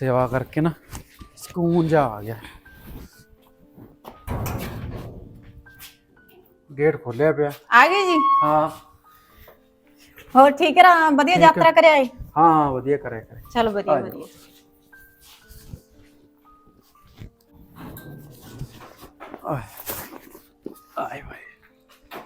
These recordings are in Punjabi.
ਸੇਵਾ ਕਰਕੇ ਨਾ ਸਕੂਨ ਜਾ ਆ ਗਿਆ ਗੇਟ ਖੋਲਿਆ ਪਿਆ ਆ ਗਏ ਜੀ ਹਾਂ ਹੋਰ ਠੀਕ ਰਾ ਵਧੀਆ ਯਾਤਰਾ ਕਰਿਆ ਏ ਹਾਂ ਵਧੀਆ ਕਰਿਆ ਕਰੇ ਚਲ ਵਧੀਆ ਆ ਜਾਓ। ਵਧੀਆ ਆਏ ਭਾਈ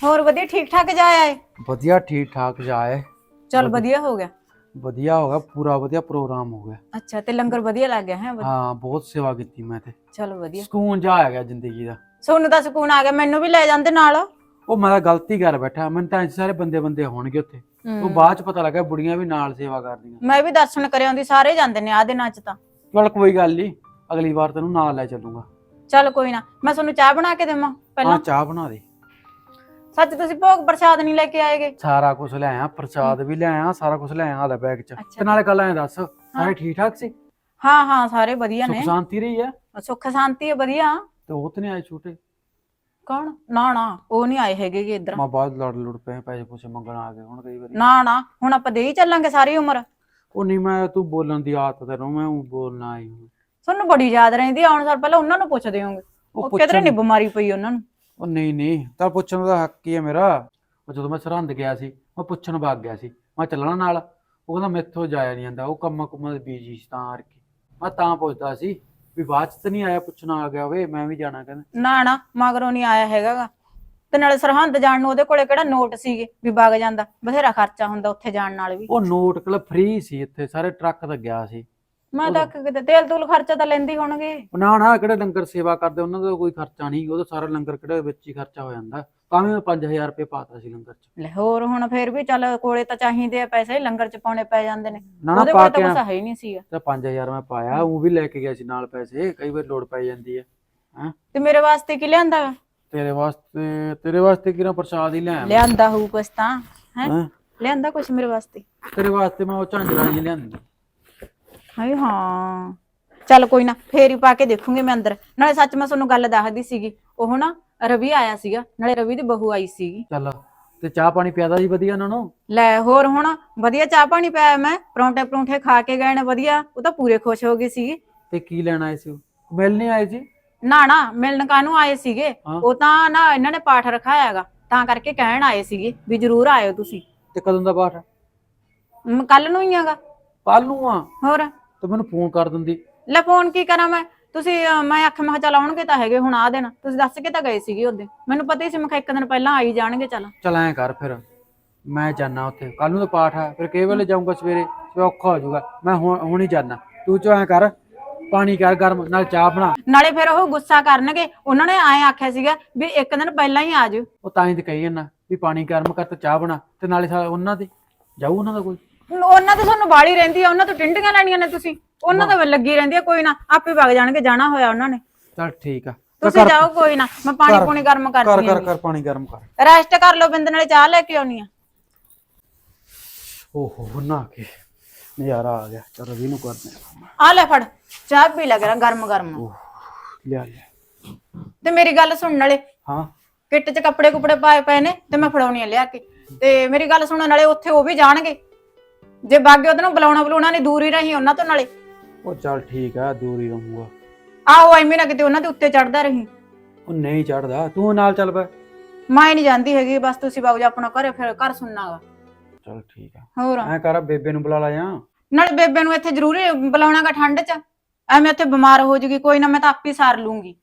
ਹੋਰ ਵਧੀਆ ਠੀਕ ਠਾਕ ਜਾਇਆ ਏ ਵਧੀਆ ਠੀਕ ਠਾਕ ਜਾਏ ਚਲ ਵਧੀਆ ਹੋ ਗਿਆ ਵਧੀਆ ਹੋ ਗਿਆ ਪੂਰਾ ਵਧੀਆ ਪ੍ਰੋਗਰਾਮ ਹੋ ਗਿਆ। ਅੱਛਾ ਤੇ ਲੰਗਰ ਵਧੀਆ ਲੱਗ ਗਿਆ ਹੈ? ਹਾਂ ਬਹੁਤ ਸੇਵਾ ਕੀਤੀ ਮੈਂ ਤੇ। ਚਲ ਵਧੀਆ। ਸਕੂਨ ਜਾ ਆ ਗਿਆ ਜ਼ਿੰਦਗੀ ਦਾ। ਸੋਨੂੰ ਦਾ ਸਕੂਨ ਆ ਗਿਆ ਮੈਨੂੰ ਵੀ ਲੈ ਜਾਂਦੇ ਨਾਲ। ਉਹ ਮੈਂ ਤਾਂ ਗਲਤੀ ਕਰ ਬੈਠਾ ਮੈਨੂੰ ਤਾਂ ਇੰਨੇ ਸਾਰੇ ਬੰਦੇ ਬੰਦੇ ਹੋਣਗੇ ਉੱਥੇ। ਉਹ। ਬਾਅਦ ਚ ਪਤਾ ਲੱਗਾ ਬੁੜੀਆਂ ਵੀ ਨਾਲ ਸੇਵਾ ਕਰਦੀਆਂ। ਮੈਂ ਵੀ ਦਰਸ਼ਨ ਕਰਿਆ ਹੁੰਦੀ ਸਾਰੇ ਜਾਂਦੇ ਨੇ ਆ ਦਿਨਾਂ ਚ ਤਾਂ। ਚਲ ਕੋਈ ਗੱਲ ਨਹੀਂ ਅਗਲੀ ਵਾਰ ਤੈਨੂੰ ਨਾਲ ਲੈ ਚੱਲੂਗਾ। ਚਲ ਕੋਈ ਨਾ ਮੈਂ ਤੁਹਾਨੂੰ ਚਾਹ ਬਣਾ ਕੇ ਦੇਵਾਂ ਹਾਂ ਪਹਿਲਾਂ। ਚਾਹ ਬਣਾ ਦੇ। ਸੱਚ ਤੁਸੀਂ ਭੋਗ ਪ੍ਰਸ਼ਾਦ ਨਹੀਂ ਲੈ ਕੇ ਆਏਗੇ? ਸਾਰਾ ਕੁਝ ਲੈ ਆਇਆ ਪ੍ਰਸ਼ਾਦ ਵੀ ਲੈ ਆਇਆ ਸਾਰਾ ਕੁਝ ਲੈ ਆਇਆ ਆਦਾ ਬੈਗ ਚ। ਅੱਛਾ। ਤੇ ਨਾਲੇ ਕੱਲ ਐ ਦੱਸ ਸਾਰੇ ਠੀਕ ਠਾਕ ਸੀ? ਹਾਂ ਹਾਂ ਸਾਰੇ ਵਧੀਆ ਸੁਖ ਨੇ ਸ਼ਾਂਤੀ ਰਹੀ ਹੈ ਸੁੱਖ ਸ਼ਾਂਤੀ ਹੈ ਵਧੀਆ। ਤੇ ਉਹ ਤੇ ਨਹੀਂ ਆਏ ਛੋਟੇ? ਕੌਣ? ਨਾ ਨਾ ਉਹ ਨਹੀਂ ਆਏ ਹੈਗੇ ਗੇ ਇੱਧਰ। ਮਾਂ ਬਾਅਦ ਲੜ ਲੁੜ ਪਏ ਪੈਸੇ ਪੂਸੇ ਮੰਗਣ ਆ ਗਏ ਹੁਣ ਕਈ ਵਾਰੀ। ਨਾ ਨਾ ਹੁਣ ਆਪਾਂ ਦੇ ਹੀ ਚੱਲਾਂਗੇ ਸਾਰੀ ਉਮਰ। ਉਹ ਨਹੀਂ ਮੈਂ ਤੂੰ ਬੋਲਣ ਦੀ ਆਦਤ ਤੇ ਮੈਂ ਊਂ ਬੋਲਣਾ ਆਈ ਹੂੰ ਤੁਹਾਨੂੰ ਬੜੀ ਯਾਦ ਰਹਿੰਦੀ ਆ, ਆਉਣ ਸਾਲ ਪਹਿਲਾਂ ਉਹਨਾਂ ਨੂੰ ਪੁੱਛਦੇ ਹੋਗੇ ਉਹ ਉਹ ਕਿਧਰੇ ਨਹੀਂ ਬਿਮਾਰੀ ਪਈ ਉਹਨਾਂ ਨੂੰ। ਉਹ ਨਹੀਂ ਨਹੀਂ ਤਾਂ ਪੁੱਛਣ ਦਾ ਹੱਕ ਹੀ ਹੈ ਮੇਰਾ? ਉਹ ਜਦੋਂ ਮੈਂ ਸਰਹੰਦ ਗਿਆ ਸੀ ਮੈਂ ਪੁੱਛਣ ਵਗ ਗਿਆ ਸੀ ਮੈਂ ਚੱਲਣਾ ਨਾਲ। ਉਹ ਕਹਿੰਦਾ ਮੈਥੋਂ ਜਾਇਆ ਨਹੀਂ ਜਾਂਦਾ ਉਹ ਕੰਮਾਂ ਕੁੰਮਾਂ ਦੇ ਬੀਜੀ ਸੀ ਤਾਂ ਕਰਕੇ। ਮੈਂ ਤਾਂ ਪੁੱਛਦਾ ਸੀ ਵੀ ਬਾਅਦ ਚ ਤਾਂ ਨਹੀਂ ਆਇਆ ਪੁੱਛਣਾ ਆ ਗਿਆ ਵੇ ਮੈਂ ਵੀ ਜਾਣਾ ਕਹਿੰਦਾ। ਨਾ ਨਾ ਮਗਰੋਂ ਨਹੀਂ ਆਇਆ ਹੈਗਾਗਾ। ਤੇ ਨਾਲੇ ਸਰਹੰਦ ਜਾਣ ਨੂੰ ਉਹਦੇ ਕੋਲੇ ਕਿਹੜਾ ਨੋਟ ਸੀਗੇ ਵੀ ਵਗ ਜਾਂਦਾ? ਬਥੇਰਾ ਖਰਚਾ ਹੁੰਦਾ ਉੱਥੇ ਜਾਣ ਨਾਲ ਵੀ। ਉਹ ਨੋਟ ਕਲ ਫ੍ਰੀ ਸੀ ਇੱਥੇ ਸਾਰੇ ਟਰੱਕ ਤੇ ਗਿਆ ਸੀ। ਮੈਂ ਤਾਂ ਕਿਤੇ ਤੇਲ ਤੂਲ ਖਰਚਾ ਤਾਂ ਲੈਂਦੀ ਹੋਣਗੇ। ਨਾ ਨਾ ਕਿਹੜੇ ਲੰਗਰ ਸੇਵਾ ਕਰਦੇ ਉਹਨਾਂ ਦਾ ਕੋਈ ਖਰਚਾ ਨਹੀਂ ਉਹਦਾ ਸਾਰਾ ਲੰਗਰ ਕਿਹੜੇ ਵਿੱਚ ਹੀ ਖਰਚਾ ਹੋ ਜਾਂਦਾ। ਤਾਂ ਵੀ ਮੈਂ 5000 ਰੁਪਏ ਪਾਤਾ ਸੀ ਲੰਗਰ ਚ। ਲੈ ਹੋਰ ਹੁਣ ਫੇਰ ਵੀ ਚੱਲ ਕੋਲੇ ਤਾਂ ਚਾਹੀਦੇ ਆ ਪੈਸੇ ਲੰਗਰ ਚ ਪਾਉਣੇ ਪੈ ਜਾਂਦੇ ਨੇ। ਨਾ ਨਾ ਉਹਦੇ ਪਾ ਕੋਲੇ ਕੇ ਤਾਂ ਆ- ਕੁਛ ਹੈ ਹੀ ਨਹੀਂ ਸੀਗਾ। ਤੇ 5000 ਮੈਂ ਪਾਇਆ ਉਹ ਵੀ ਲੈ ਕੇ ਗਿਆ ਸੀ ਨਾਲ ਪੈਸੇ ਕਈ ਵਾਰ ਲੋੜ ਪੈ ਜਾਂਦੀ ਹੈ ਹੈਂ? ਤੇ ਮੇਰੇ ਵਾਸਤੇ ਕੀ ਲਿਆਂਦਾ? ਤੇਰੇ ਵਾਸਤੇ ਤੇਰੇ ਵਾਸਤੇ ਕਿਹੜਾ ਪ੍ਰਸ਼ਾਦ ਹੀ ਲੈ ਆਇਆ ਲਿਆਂਦਾ ਹੋਊ ਕੁਛ ਤਾਂ ਹੈ? ਹੈਂ? ਲਿਆਂਦਾ ਕੁਛ ਮੇਰੇ ਵਾਸਤੇ? ਤੇਰੇ ਵਾਸਤੇ ਮੈਂ ਉਹ ਝਾਂਜਰਾਂ ਜੀ ਲਿਆਂਦੀ। ਹਾਏ ਹਾਂ। ਚੱਲ ਕੋਈ ਨਾ ਫੇਰ ਹੀ ਪਾ ਕੇ ਦੇਖੂੰਗੀ ਮੈਂ ਅੰਦਰ। ਨਾਲੇ ਸੱਚ ਮੈਂ ਤੁਹਾਨੂੰ ਗੱਲ ਦੱਸਦੀ ਸੀਗੀ ਉਹ ਨਾ ਰਵੀ ਆਇਆ ਸੀਗਾ ਨਾਲੇ ਰਵੀ ਦੀ ਬਹੂ ਆਈ ਸੀਗੀ। ਚੱਲ ਤੇ ਚਾਹ ਪਾਣੀ ਪਿਆਦਾ ਜੀ ਵਧੀਆ ਉਹਨਾਂ ਨੂੰ? ਲੈ ਹੋਰ ਹੁਣ ਵਧੀਆ ਚਾਹ ਪਾਣੀ ਪਿਆ ਮੈਂ ਪਰੌਂਠੇ ਪਰੌਂਠੇ ਖਾ ਕੇ ਗਏ ਨੇ ਵਧੀਆ। ਉਹ ਤਾਂ ਪੂਰੇ ਖੁਸ਼ ਹੋ ਗਏ ਸੀਗੇ। ਤੇ ਕੀ ਲੈਣ ਆਏ ਸੀ ਉਹ? ਮਿਲਣੇ ਆਏ ਸੀ ਨਾ ਨਾ ਮਿਲਣ ਕਾਹਨੂੰ ਆਏ ਸੀਗੇ? ਹਾਂ। ਉਹ ਤਾਂ ਨਾ ਇਹਨਾਂ ਨੇ ਪਾਠ ਰਖਾਇਆ ਹੈਗਾ ਤਾਂ ਕਰਕੇ ਕਹਿਣ ਆਏ ਸੀਗੇ ਵੀ ਜਰੂਰ ਆਇਓ ਤੁਸੀਂ। ਤੇ ਕਦੋਂ ਦਾ ਪਾਠ? ਕੱਲ ਨੂੰ ਹੀ ਹੈਗਾ। ਕੱਲ ਨੂੰ ਆ। ਹੋਰ? ਤੇ ਮੈਨੂੰ ਫੋਨ ਕਰ ਦਿੰਦੀ। ਲੈ ਫੋਨ ਕੀ ਕਰਾਂ ਮੈਂ? ਤੁਸੀਂ ਅਹ, ਮੈਂ ਅੱਖ ਮੈਂ ਕਿਹਾ ਚੱਲ ਆਉਣਗੇ ਤਾਂ ਹੈਗੇ ਹੁਣ ਆ ਦੇਣ ਤੁਸੀਂ ਦੱਸ ਕੇ ਤਾਂ ਗਏ ਸੀਗੇ ਉਹਦੇ। ਮੈਨੂੰ ਪਤਾ ਹੀ ਸੀ ਮੈਂ ਕਿਹਾ ਇੱਕ ਦਿਨ ਪਹਿਲਾਂ ਆਈ ਜਾਣਗੇ ਚੱਲ। ਚੱਲ ਐਂ ਕਰ ਫਿਰ ਮੈਂ ਜਾਣਾ ਉੱਥੇ। ਕੱਲ ਨੂੰ ਤਾਂ ਪਾਠ ਆ ਫਿਰ ਵੇਲੇ ਜਾਊਂਗਾ ਸਵੇਰੇ? ਫਿਰ ਔਖਾ ਹੋ ਜਾਊਗਾ। ਮੈਂ ਹੁਣ ਹੁਣ ਹੀ ਜਾਣਾ ਤੂੰ ਚੋ ਐਂ ਕਰ ਪਾਣੀ ਕਰ ਗਰਮ ਨਾਲ ਚਾਹ ਬਣਾ। ਨਾਲੇ ਫਿਰ ਉਹ ਗੁੱਸਾ ਕਰਨਗੇ। ਉਹਨਾਂ ਨੇ ਐਂ ਆਖਿਆ ਸੀਗਾ ਵੀ ਇੱਕ ਦਿਨ ਪਹਿਲਾਂ ਹੀ ਆ ਜਾਓ ਉਹ ਤਾਂ ਹੀ ਤੇ ਕਹੀ ਜਾਂਦਾ ਵੀ ਪਾਣੀ ਗਰਮ ਕਰ ਤੇ ਚਾਹ ਬਣਾ ਤੇ ਨਾਲੇ ਉਹਨਾਂ ਦੇ ਜਾਊ ਉਹਨਾਂ ਦਾ ਕੋਈ? ਉਹਨਾਂ ਤੇ ਤੁਹਾਨੂੰ ਬਾਲੀ ਰਹਿੰਦੀ ਆ ਉਹਨਾਂ ਤੋਂ ਟਿੰਡੀਆਂ ਲੈਣੀਆਂ ਨੇ ਤੁਸੀਂ। ਉਹਨਾਂ ਤਾਂ ਲੱਗੀ ਰਹਿੰਦੀ ਆ ਕੋਈ ਨਾ ਆਪੇ ਵਗ ਜਾਣਗੇ ਜਾਣਾ ਹੋਇਆ ਉਹਨਾਂ ਨੇ। ਚੱਲ ਠੀਕ ਆ। ਤੁਸੀਂ ਜਾਓ ਕੋਈ ਨਾ ਮੈਂ ਪਾਣੀ ਕਰ- ਪੂਣੀ ਗਰਮ ਕਰ ਕਰਦੀ ਕਰ ਆ। ਕਰ ਪਾਣੀ ਗਰਮ ਕਰ। ਰੈਸਟ ਕਰ ਲਓ ਬਿੰਦ ਨਾਲੇ ਚਾਹ ਲੈ ਕੇ ਆਉਣੀ ਆ। ਓਹੋ ਨਾ ਕੇ। ਨਜ਼ਾਰਾ ਆ ਗਿਆ। ਚਲ ਰਵੀ ਨੂੰ ਕਰਦੇ ਆ ਆ ਲੈ ਫੜ ਚਾਹ ਪੀ ਲੈ ਕਰਾਂ ਗਰਮ ਗਰਮ। ਓਹ ਲਿਆ ਲਿਆ। ਤੇ ਮੇਰੀ ਗੱਲ ਸੁਣਨ ਵਾਲੇ ਹਾਂ। ਕਿੱਟ 'ਚ ਕੱਪੜੇ ਕੁਪੜੇ ਪਾਏ ਪਏ ਨੇ ਤੇ ਮੈਂ ਫੜਾਉਣੀ ਆ ਲਿਆ ਕੇ। ਤੇ ਮੇਰੀ ਗੱਲ ਸੁਣਨ ਵਾਲੇ ਉੱਥੇ ਉਹ ਵੀ ਜਾਣਗੇ। ਜੇ ਬਾਗੇ ਉਹਦੇ ਨੂੰ ਬੁਲਾਉਣਾ ਬੁਲਾਉਣਾ ਨਹੀਂ ਦੂਰ ਹੀ ਰਹੀ ਉਹਨਾਂ ਤੋਂ ਨਾਲੇ। ਉਹ ਚੱਲ ਠੀਕ ਆ ਦੂਰ ਹੀ ਰਹੂੰਗਾ। ਆਹੋ ਐਵੇਂ ਨਾ ਕਿਤੇ ਉਹਨਾਂ ਦੇ ਉੱਤੇ ਚੜਦਾ ਰਹੀ। ਉਹ ਨਹੀਂ ਚੜਦਾ ਤੂੰ ਨਾਲ ਚੱਲ ਪੈ ਮੈਂ ਨਹੀਂ ਜਾਂਦੀ ਹੈਗੀ ਬਸ ਤੁਸੀਂ ਬਾਬੂ ਜੀ ਆਪਣਾ ਘਰੇ ਫਿਰ ਘਰ ਸੁਣਨਾਗਾ ਚੱਲ ਠੀਕ ਆ। ਹੋਰ? ਐਂ ਕਰ ਬੇਬੇ ਨੂੰ ਬੁਲਾ ਲਾ ਜਾਂ। ਨਾਲੇ ਬੇਬੇ ਨੂੰ ਇੱਥੇ ਜ਼ਰੂਰੀ ਬੁਲਾਉਣਾਗਾ ਠੰਡ 'ਚ। ਐਵੇਂ ਉੱਥੇ ਬਿਮਾਰ ਹੋ ਜੂਗੀ ਕੋਈ ਨਾ ਮੈਂ ਤਾਂ ਆਪੇ ਸਾਰ ਲੂੰਗੀ।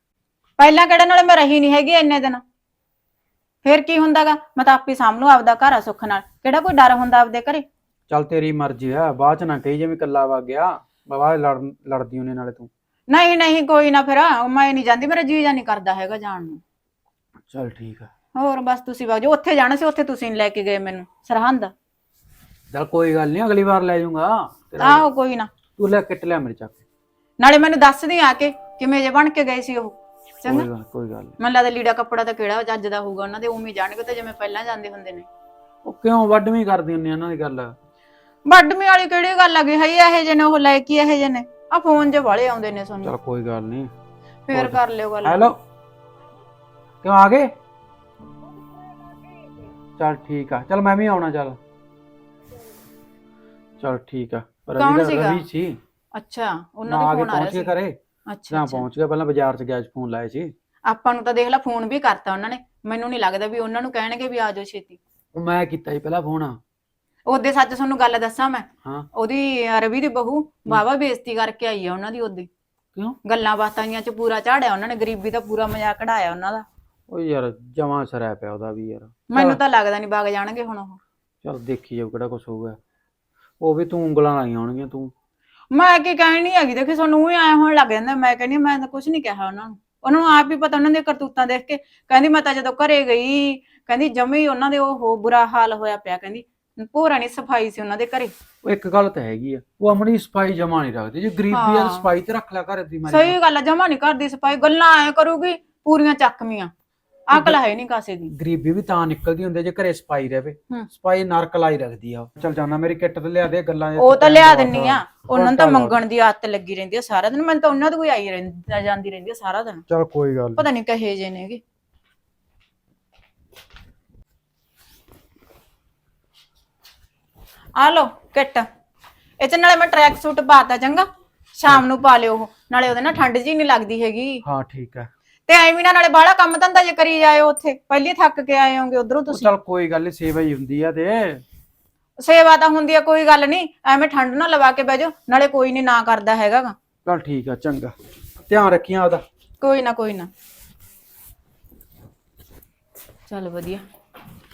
ਪਹਿਲਾਂ ਕਿਹੜੇ ਨਾਲੇ ਮੈਂ ਰਹੀ ਨਹੀਂ ਹੈਗੀ ਇੰਨੇ ਦਿਨ। ਫਿਰ ਕੀ ਹੁੰਦਾਗਾ? ਮੈਂ ਤਾਂ ਆਪੇ ਲੂੰ ਆਪਦਾ ਘਰ ਆ ਸੁੱਖ ਨਾਲ। ਕਿਹੜਾ ਕੋਈ ਡਰ ਹੁੰਦਾ ਆਪਦੇ ਘਰੇ? ਚੱਲ ਤੇਰੀ ਮਰਜ਼ੀ ਆ ਬਾਅਦ ਚ ਨਾ ਕਹੀ ਜਿਵੇਂ ਕੱਲਾ ਵਾ ਗਿਆ ਬਾਬਾ ਲੜ ਲੜਦੀ ਉਹਨੇ ਨਾਲੇ ਤੂੰ। ਨਹੀਂ ਨਹੀਂ ਕੋਈ ਨਾ ਫਿਰ ਮੈਂ ਨਹੀਂ ਜਾਂਦੀ ਮੇਰਾ ਜੀ ਜਾਂ ਨਹੀਂ ਕਰਦਾ ਹੈਗਾ ਜਾਣ ਨੂੰ। ਚੱਲ ਠੀਕ ਆ। ਹੋਰ ਬਸ ਤੁਸੀਂ ਬਾਜੋ ਉੱਥੇ ਜਾਣਾ ਸੀ ਉੱਥੇ ਤੁਸੀਂ ਲੈ ਕੇ ਗਏ ਮੈਨੂੰ ਸਰਹੰਦ। ਚੱਲ ਕੋਈ ਗੱਲ ਨਹੀਂ ਅਗਲੀ ਵਾਰ ਲੈ ਜਾਊਂਗਾ। ਤੇਰਾ ਆਹੋ ਕੋਈ ਨਾ। ਤੂੰ ਲੈ ਕਿੱਟ ਲਿਆ ਮੇਰੇ ਚੱਕ। ਨਾਲੇ ਮੈਨੂੰ ਦੱਸਦੀ ਆ ਕੇ ਕਿਵੇਂ ਜੇ ਬਣ ਕੇ ਗਏ ਸੀ ਉਹ ਚੰਗਾ? ਕੋਈ ਗੱਲ ਕੋਈ ਗੱਲ ਨੀ। ਮੈਨੂੰ ਲੱਗਦਾ ਲੀੜਾ ਕੱਪੜਾ ਤਾਂ ਕਿਹੜਾ ਜੱਜ ਦਾ ਹੋਊਗਾ ਉਹਨਾਂ ਦੇ ਉਵੇਂ ਹੀ ਜਾਣਗੇ ਤੇ ਜਿਵੇਂ ਪਹਿਲਾਂ ਜਾਂਦੇ ਹੁੰਦੇ ਨੇ। ਉਹ ਕਿਉਂ ਵੱਡਵੀਂ ਕਰਦੀ ਹੁੰਦੀ ਆ ਉਹਨਾਂ ਦੀ ਗੱਲ? ਵੱਡਮੀ ਵਾਲੀ ਕਿਹੜੀ ਗੱਲ ਆ ਗਈ ਹੈ ਇਹ ਜੇ ਨੇ ਉਹ ਲੈ ਕੇ ਇਹ ਜੇ ਨੇ? ਆ ਫੋਨ 'ਚ ਵਾਲੇ ਆਉਂਦੇ ਨੇ ਸਾਨੂੰ। ਚੱਲ ਕੋਈ ਗੱਲ ਨਹੀਂ। ਫੇਰ ਕਰ ਲਿਓ ਗੱਲ। ਹੈਲੋ। ਕਿਉਂ ਆ ਗਏ? ਚੱਲ ਠੀਕ ਆ। ਚੱਲ ਮੈਂ ਵੀ ਆਉਣਾ ਚੱਲ। ਚੱਲ ਠੀਕ ਆ। ਰਵੀ ਕੌਣ ਦਾ- ਸੀਗਾ? ਰਵੀ ਸੀ। ਅੱਛਾ ਉਹਨਾਂ ਨਾ ਦਾ ਫੋਨ ਆ ਰਿਹਾ ਪਹੁੰਚ ਕੇ ਸੀ ਅੱਛਾ ਅੱਛਾ। ਪਹੁੰਚ ਗਿਆ ਪਹਿਲਾਂ ਬਾਜ਼ਾਰ 'ਚ ਗਿਆ ਸੀ ਫੋਨ ਲਾਇਆ ਸੀ। ਆਪਾਂ ਨੂੰ ਤਾਂ ਦੇਖ ਲੈ ਫੋਨ ਵੀ ਕਰਤਾ ਉਹਨਾਂ ਨੇ। ਮੈਨੂੰ ਨਹੀਂ ਲੱਗਦਾ ਵੀ ਉਹਨਾਂ ਨੂੰ ਕਹਿਣਗੇ ਵੀ ਆ ਜਾਓ ਛੇਤੀ। ਉਹ ਮੈਂ ਕੀਤਾ ਸੀ ਪਹਿਲਾਂ ਫੋਨ ਉਹਦੇ ਸੱਚ ਤੁਹਾਨੂੰ ਗੱਲ ਦੱਸਾਂ ਮੈਂ? ਹਾਂ। ਉਹਦੀ ਰਵੀ ਦੀ ਬਹੂ ਬਾਵਾ ਬੇਇੱਜ਼ਤੀ ਕਰਕੇ ਆਈ ਆ ਉਹਨਾਂ ਦੀ ਉਹਦੀ। ਕਿਉਂ? ਗੱਲਾਂ ਬਾਤਾਂ ਜੀਆਂ ਚ ਪੂਰਾ ਝਾੜਿਆ ਉਹਨਾਂ ਨੇ ਗਰੀਬੀ ਦਾ ਪੂਰਾ ਮਜ਼ਾਕ ਕਢਾਇਆ ਉਹਨਾਂ ਦਾ। ਉਹ ਯਾਰ ਜਮਾਂ ਸਰਿਆ ਪਿਆ ਉਹਦਾ ਵੀ ਯਾਰ। ਮੈਨੂੰ ਤਾਂ ਲੱਗਦਾ ਨਹੀਂ ਵਗ ਜਾਣਗੇ ਹੁਣ ਉਹ। ਚਲ ਦੇਖੀ ਜਾਓ ਕਿਹੜਾ ਕੁਝ ਹੋਊਗਾ। ਉਹ ਵੀ ਤੂੰ ਉਂਗਲਾਂ ਲਾਈਆਂ ਹੋਣਗੀਆਂ ਤੂੰ। ਮੈਂ ਕੀ ਕਹਿਣੀ ਹੈਗੀ? ਦੇਖੀ ਸਾਨੂੰ ਵੀ ਆਏ ਹੋਣ ਲੱਗ ਜਾਂਦਾ। ਮੈਂ ਕਹਿੰਦੀ ਹਾਂ, ਮੈਂ ਤਾਂ ਕੁਝ ਨਹੀਂ ਕਿਹਾ ਉਹਨਾਂ ਨੂੰ। ਉਹਨਾਂ ਨੂੰ ਆਪ ਹੀ ਪਤਾ ਉਹਨਾਂ ਦੀਆਂ ਕਰਤੂਤਾਂ ਦੇਖ ਕੇ। ਕਹਿੰਦੀ ਮੈਂ ਤਾਂ ਜਦੋਂ ਘਰੇ ਗਈ ਕਹਿੰਦੀ ਜਮੀ ਉਹਨਾਂ ਦੇ ਉਹ ਬੁਰਾ ਹਾਲ ਹੋਇਆ ਪਿਆ। ਕਹਿੰਦੀ ਪੂਰਾ ਨਹੀਂ ਸਫ਼ਾਈ ਸੀ ਉਹਨਾਂ ਦੇ ਘਰੇ ਉਹ ਇੱਕ ਗੱਲ ਤਾਂ ਹੈਗੀ ਆ ਉਹ ਆਪਣੀ ਸਫ਼ਾਈ ਜਮਾ ਨਹੀਂ ਰੱਖਦੀ ਜੇ ਗਰੀਬੀ ਆ ਤਾਂ ਹਾਂ। ਸਫ਼ਾਈ ਤੇ ਰੱਖ ਲਿਆ ਘਰ ਦੀ ਮਾਰੀ ਸਹੀ ਗੱਲ ਆ ਜਮਾ ਨਹੀਂ ਕਰਦੀ ਸਫ਼ਾਈ ਗੱਲਾਂ ਐ ਕਰੂਗੀ ਪੂਰੀਆਂ ਚੱਕਵੀਆਂ ਅਕਲ ਹੈ ਨਹੀਂ ਕਾਸੇ ਦੀ ਗਰੀਬੀ ਵੀ ਤਾਂ ਨਿਕਲਦੀ ਹੁੰਦੀ ਆ ਜੇ ਘਰੇ ਸਫ਼ਾਈ ਰਹੇ ਹੂੰ। ਸਫ਼ਾਈ ਨਰਕ ਲਾਈ ਰੱਖਦੀ ਆ ਉਹ। ਚੱਲ ਜਾਣਾ ਮੇਰੀ ਕਿੱਟ ਤੇ ਲਿਆ ਦੇ ਗੱਲਾਂ ਉਹ ਤਾਂ ਲਿਆ ਦਿੰਨੀ ਆ ਉਹਨਾਂ ਨੂੰ ਤਾਂ। ਮੰਗਣ ਦੀ ਆਦਤ ਲੱਗੀ ਰਹਿੰਦੀ ਆ ਸਾਰਾ ਦਿਨ ਮੈਨੂੰ ਤਾਂ ਉਹਨਾਂ ਦੀ ਕੋਈ ਆਈ ਰਹਿੰਦੀ ਜਾਂਦੀ ਰਹਿੰਦੀ ਆ ਸਾਰਾ ਦਿਨ ਚਲ ਕੋਈ ਗੱਲ ਨੀ। ਪਤਾ ਨਹੀਂ ਕਹੇ ਜੇ ਨੇਗੇ ਆ ਲੋ ਕਿੱਟ। ਇਹ ਚ ਨਾਲੇ ਮੈਂ ਟਰੈਕ ਸੂਟ ਪਾਤਾ ਚੰਗਾ। ਸ਼ਾਮ ਨੂੰ ਪਾ ਲਿਓ ਉਹ। ਨਾਲੇ ਉਹਦੇ ਨਾਲ ਠੰਡ ਜੀ ਨਹੀਂ ਲੱਗਦੀ ਹੈਗੀ। ਹਾਂ ਠੀਕ ਹੈ। ਤੇ ਐਵੇਂ ਨਾ ਨਾਲੇ ਬਾਹਲਾ ਕੰਮ ਧੰਦਾ ਜੇ ਕਰੀ ਜਾਇਓ ਉੱਥੇ। ਪਹਿਲੀ ਥੱਕ ਕੇ ਆਏ ਹੋਗੇ ਉਧਰੋਂ ਉਹ ਤੁਸੀਂ। ਚਲ ਕੋਈ ਗੱਲ ਸੇਵਾ ਹੀ ਹੁੰਦੀ ਆ ਤੇ। ਸੇਵਾ ਤਾਂ ਹੁੰਦੀ ਆ ਕੋਈ ਗੱਲ ਨਹੀਂ ਐਵੇਂ ਠੰਡ ਨਾ ਲਵਾ ਕੇ ਬਹਿ ਜਾਓ। ਨਾਲੇ ਕੋਈ ਨਹੀਂ ਨਾ ਕਰਦਾ ਹੈਗਾ ਗਾ। ਚਲ ਠੀਕ ਆ ਚੰਗਾ। ਧਿਆਨ ਰੱਖੀਆਂ ਉਹਦਾ। ਕੋਈ ਨਾ ਕੋਈ ਨਾ। ਚੱਲ ਵਧੀਆ।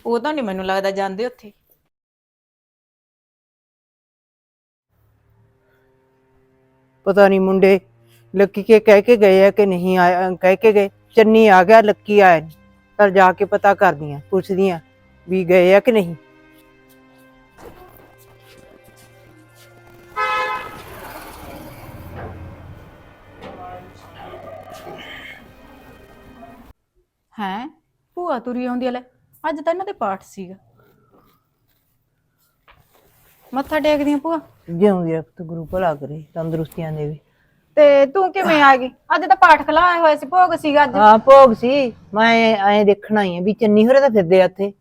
ਉਹ ਤਾਂ ਨਹੀਂ ਮੈਨੂੰ ਲੱਗਦਾ ਜਾਂਦੇ ਉੱਥੇ। ਪਤਾ ਨਹੀਂ ਮੁੰਡੇ ਲੱਕੀ ਕੇ ਕਹਿ ਕੇ ਗਏ ਆ ਕਿ ਨਹੀਂ ਆਇਆ ਕਹਿ ਕੇ ਗਏ, ਚੰਨੀ ਆ ਗਿਆ, ਲੱਕੀ ਆਇਆ ਨਹੀਂ। ਪਰ ਜਾ ਕੇ ਪਤਾ ਕਰਦੀਆਂ, ਪੁੱਛਦੀਆਂ ਵੀ ਗਏ ਆ ਕਿ ਨਹੀਂ। ਹੈ? ਭੂਆ ਤੁਰੀ ਆਉਂਦੀ ਆ, ਲੈ। ਅੱਜ ਤਾਂ ਇਹਨਾਂ ਦੇ ਪਾਠ ਸੀਗਾ। ਮੱਥਾ ਟੇਕਦੀਆਂ ਭੂਆ? ਜਿਉਂਦੀ ਰੱਖ ਗੁਰੂ ਭਲਾ ਕਰੇ ਤੰਦਰੁਸਤੀਆਂ ਦੇ ਵੀ। ਤੇ ਤੂੰ ਕਿਵੇਂ ਆ ਗਈ? ਅੱਜ ਤਾਂ ਪਾਠ ਖਲਾਇਆ ਹੋਇਆ ਸੀ ਭੋਗ ਸੀਗਾ ਅੱਜ। ਹਾਂ ਭੋਗ ਸੀ। ਮੈਂ ਐ ਦੇਖਣਾ ਹੀ ਆ ਵੀ ਚੰਨੀ ਹੋਰੇ ਤਾਂ ਫਿਰਦੇ ਆ ਉੱਥੇ।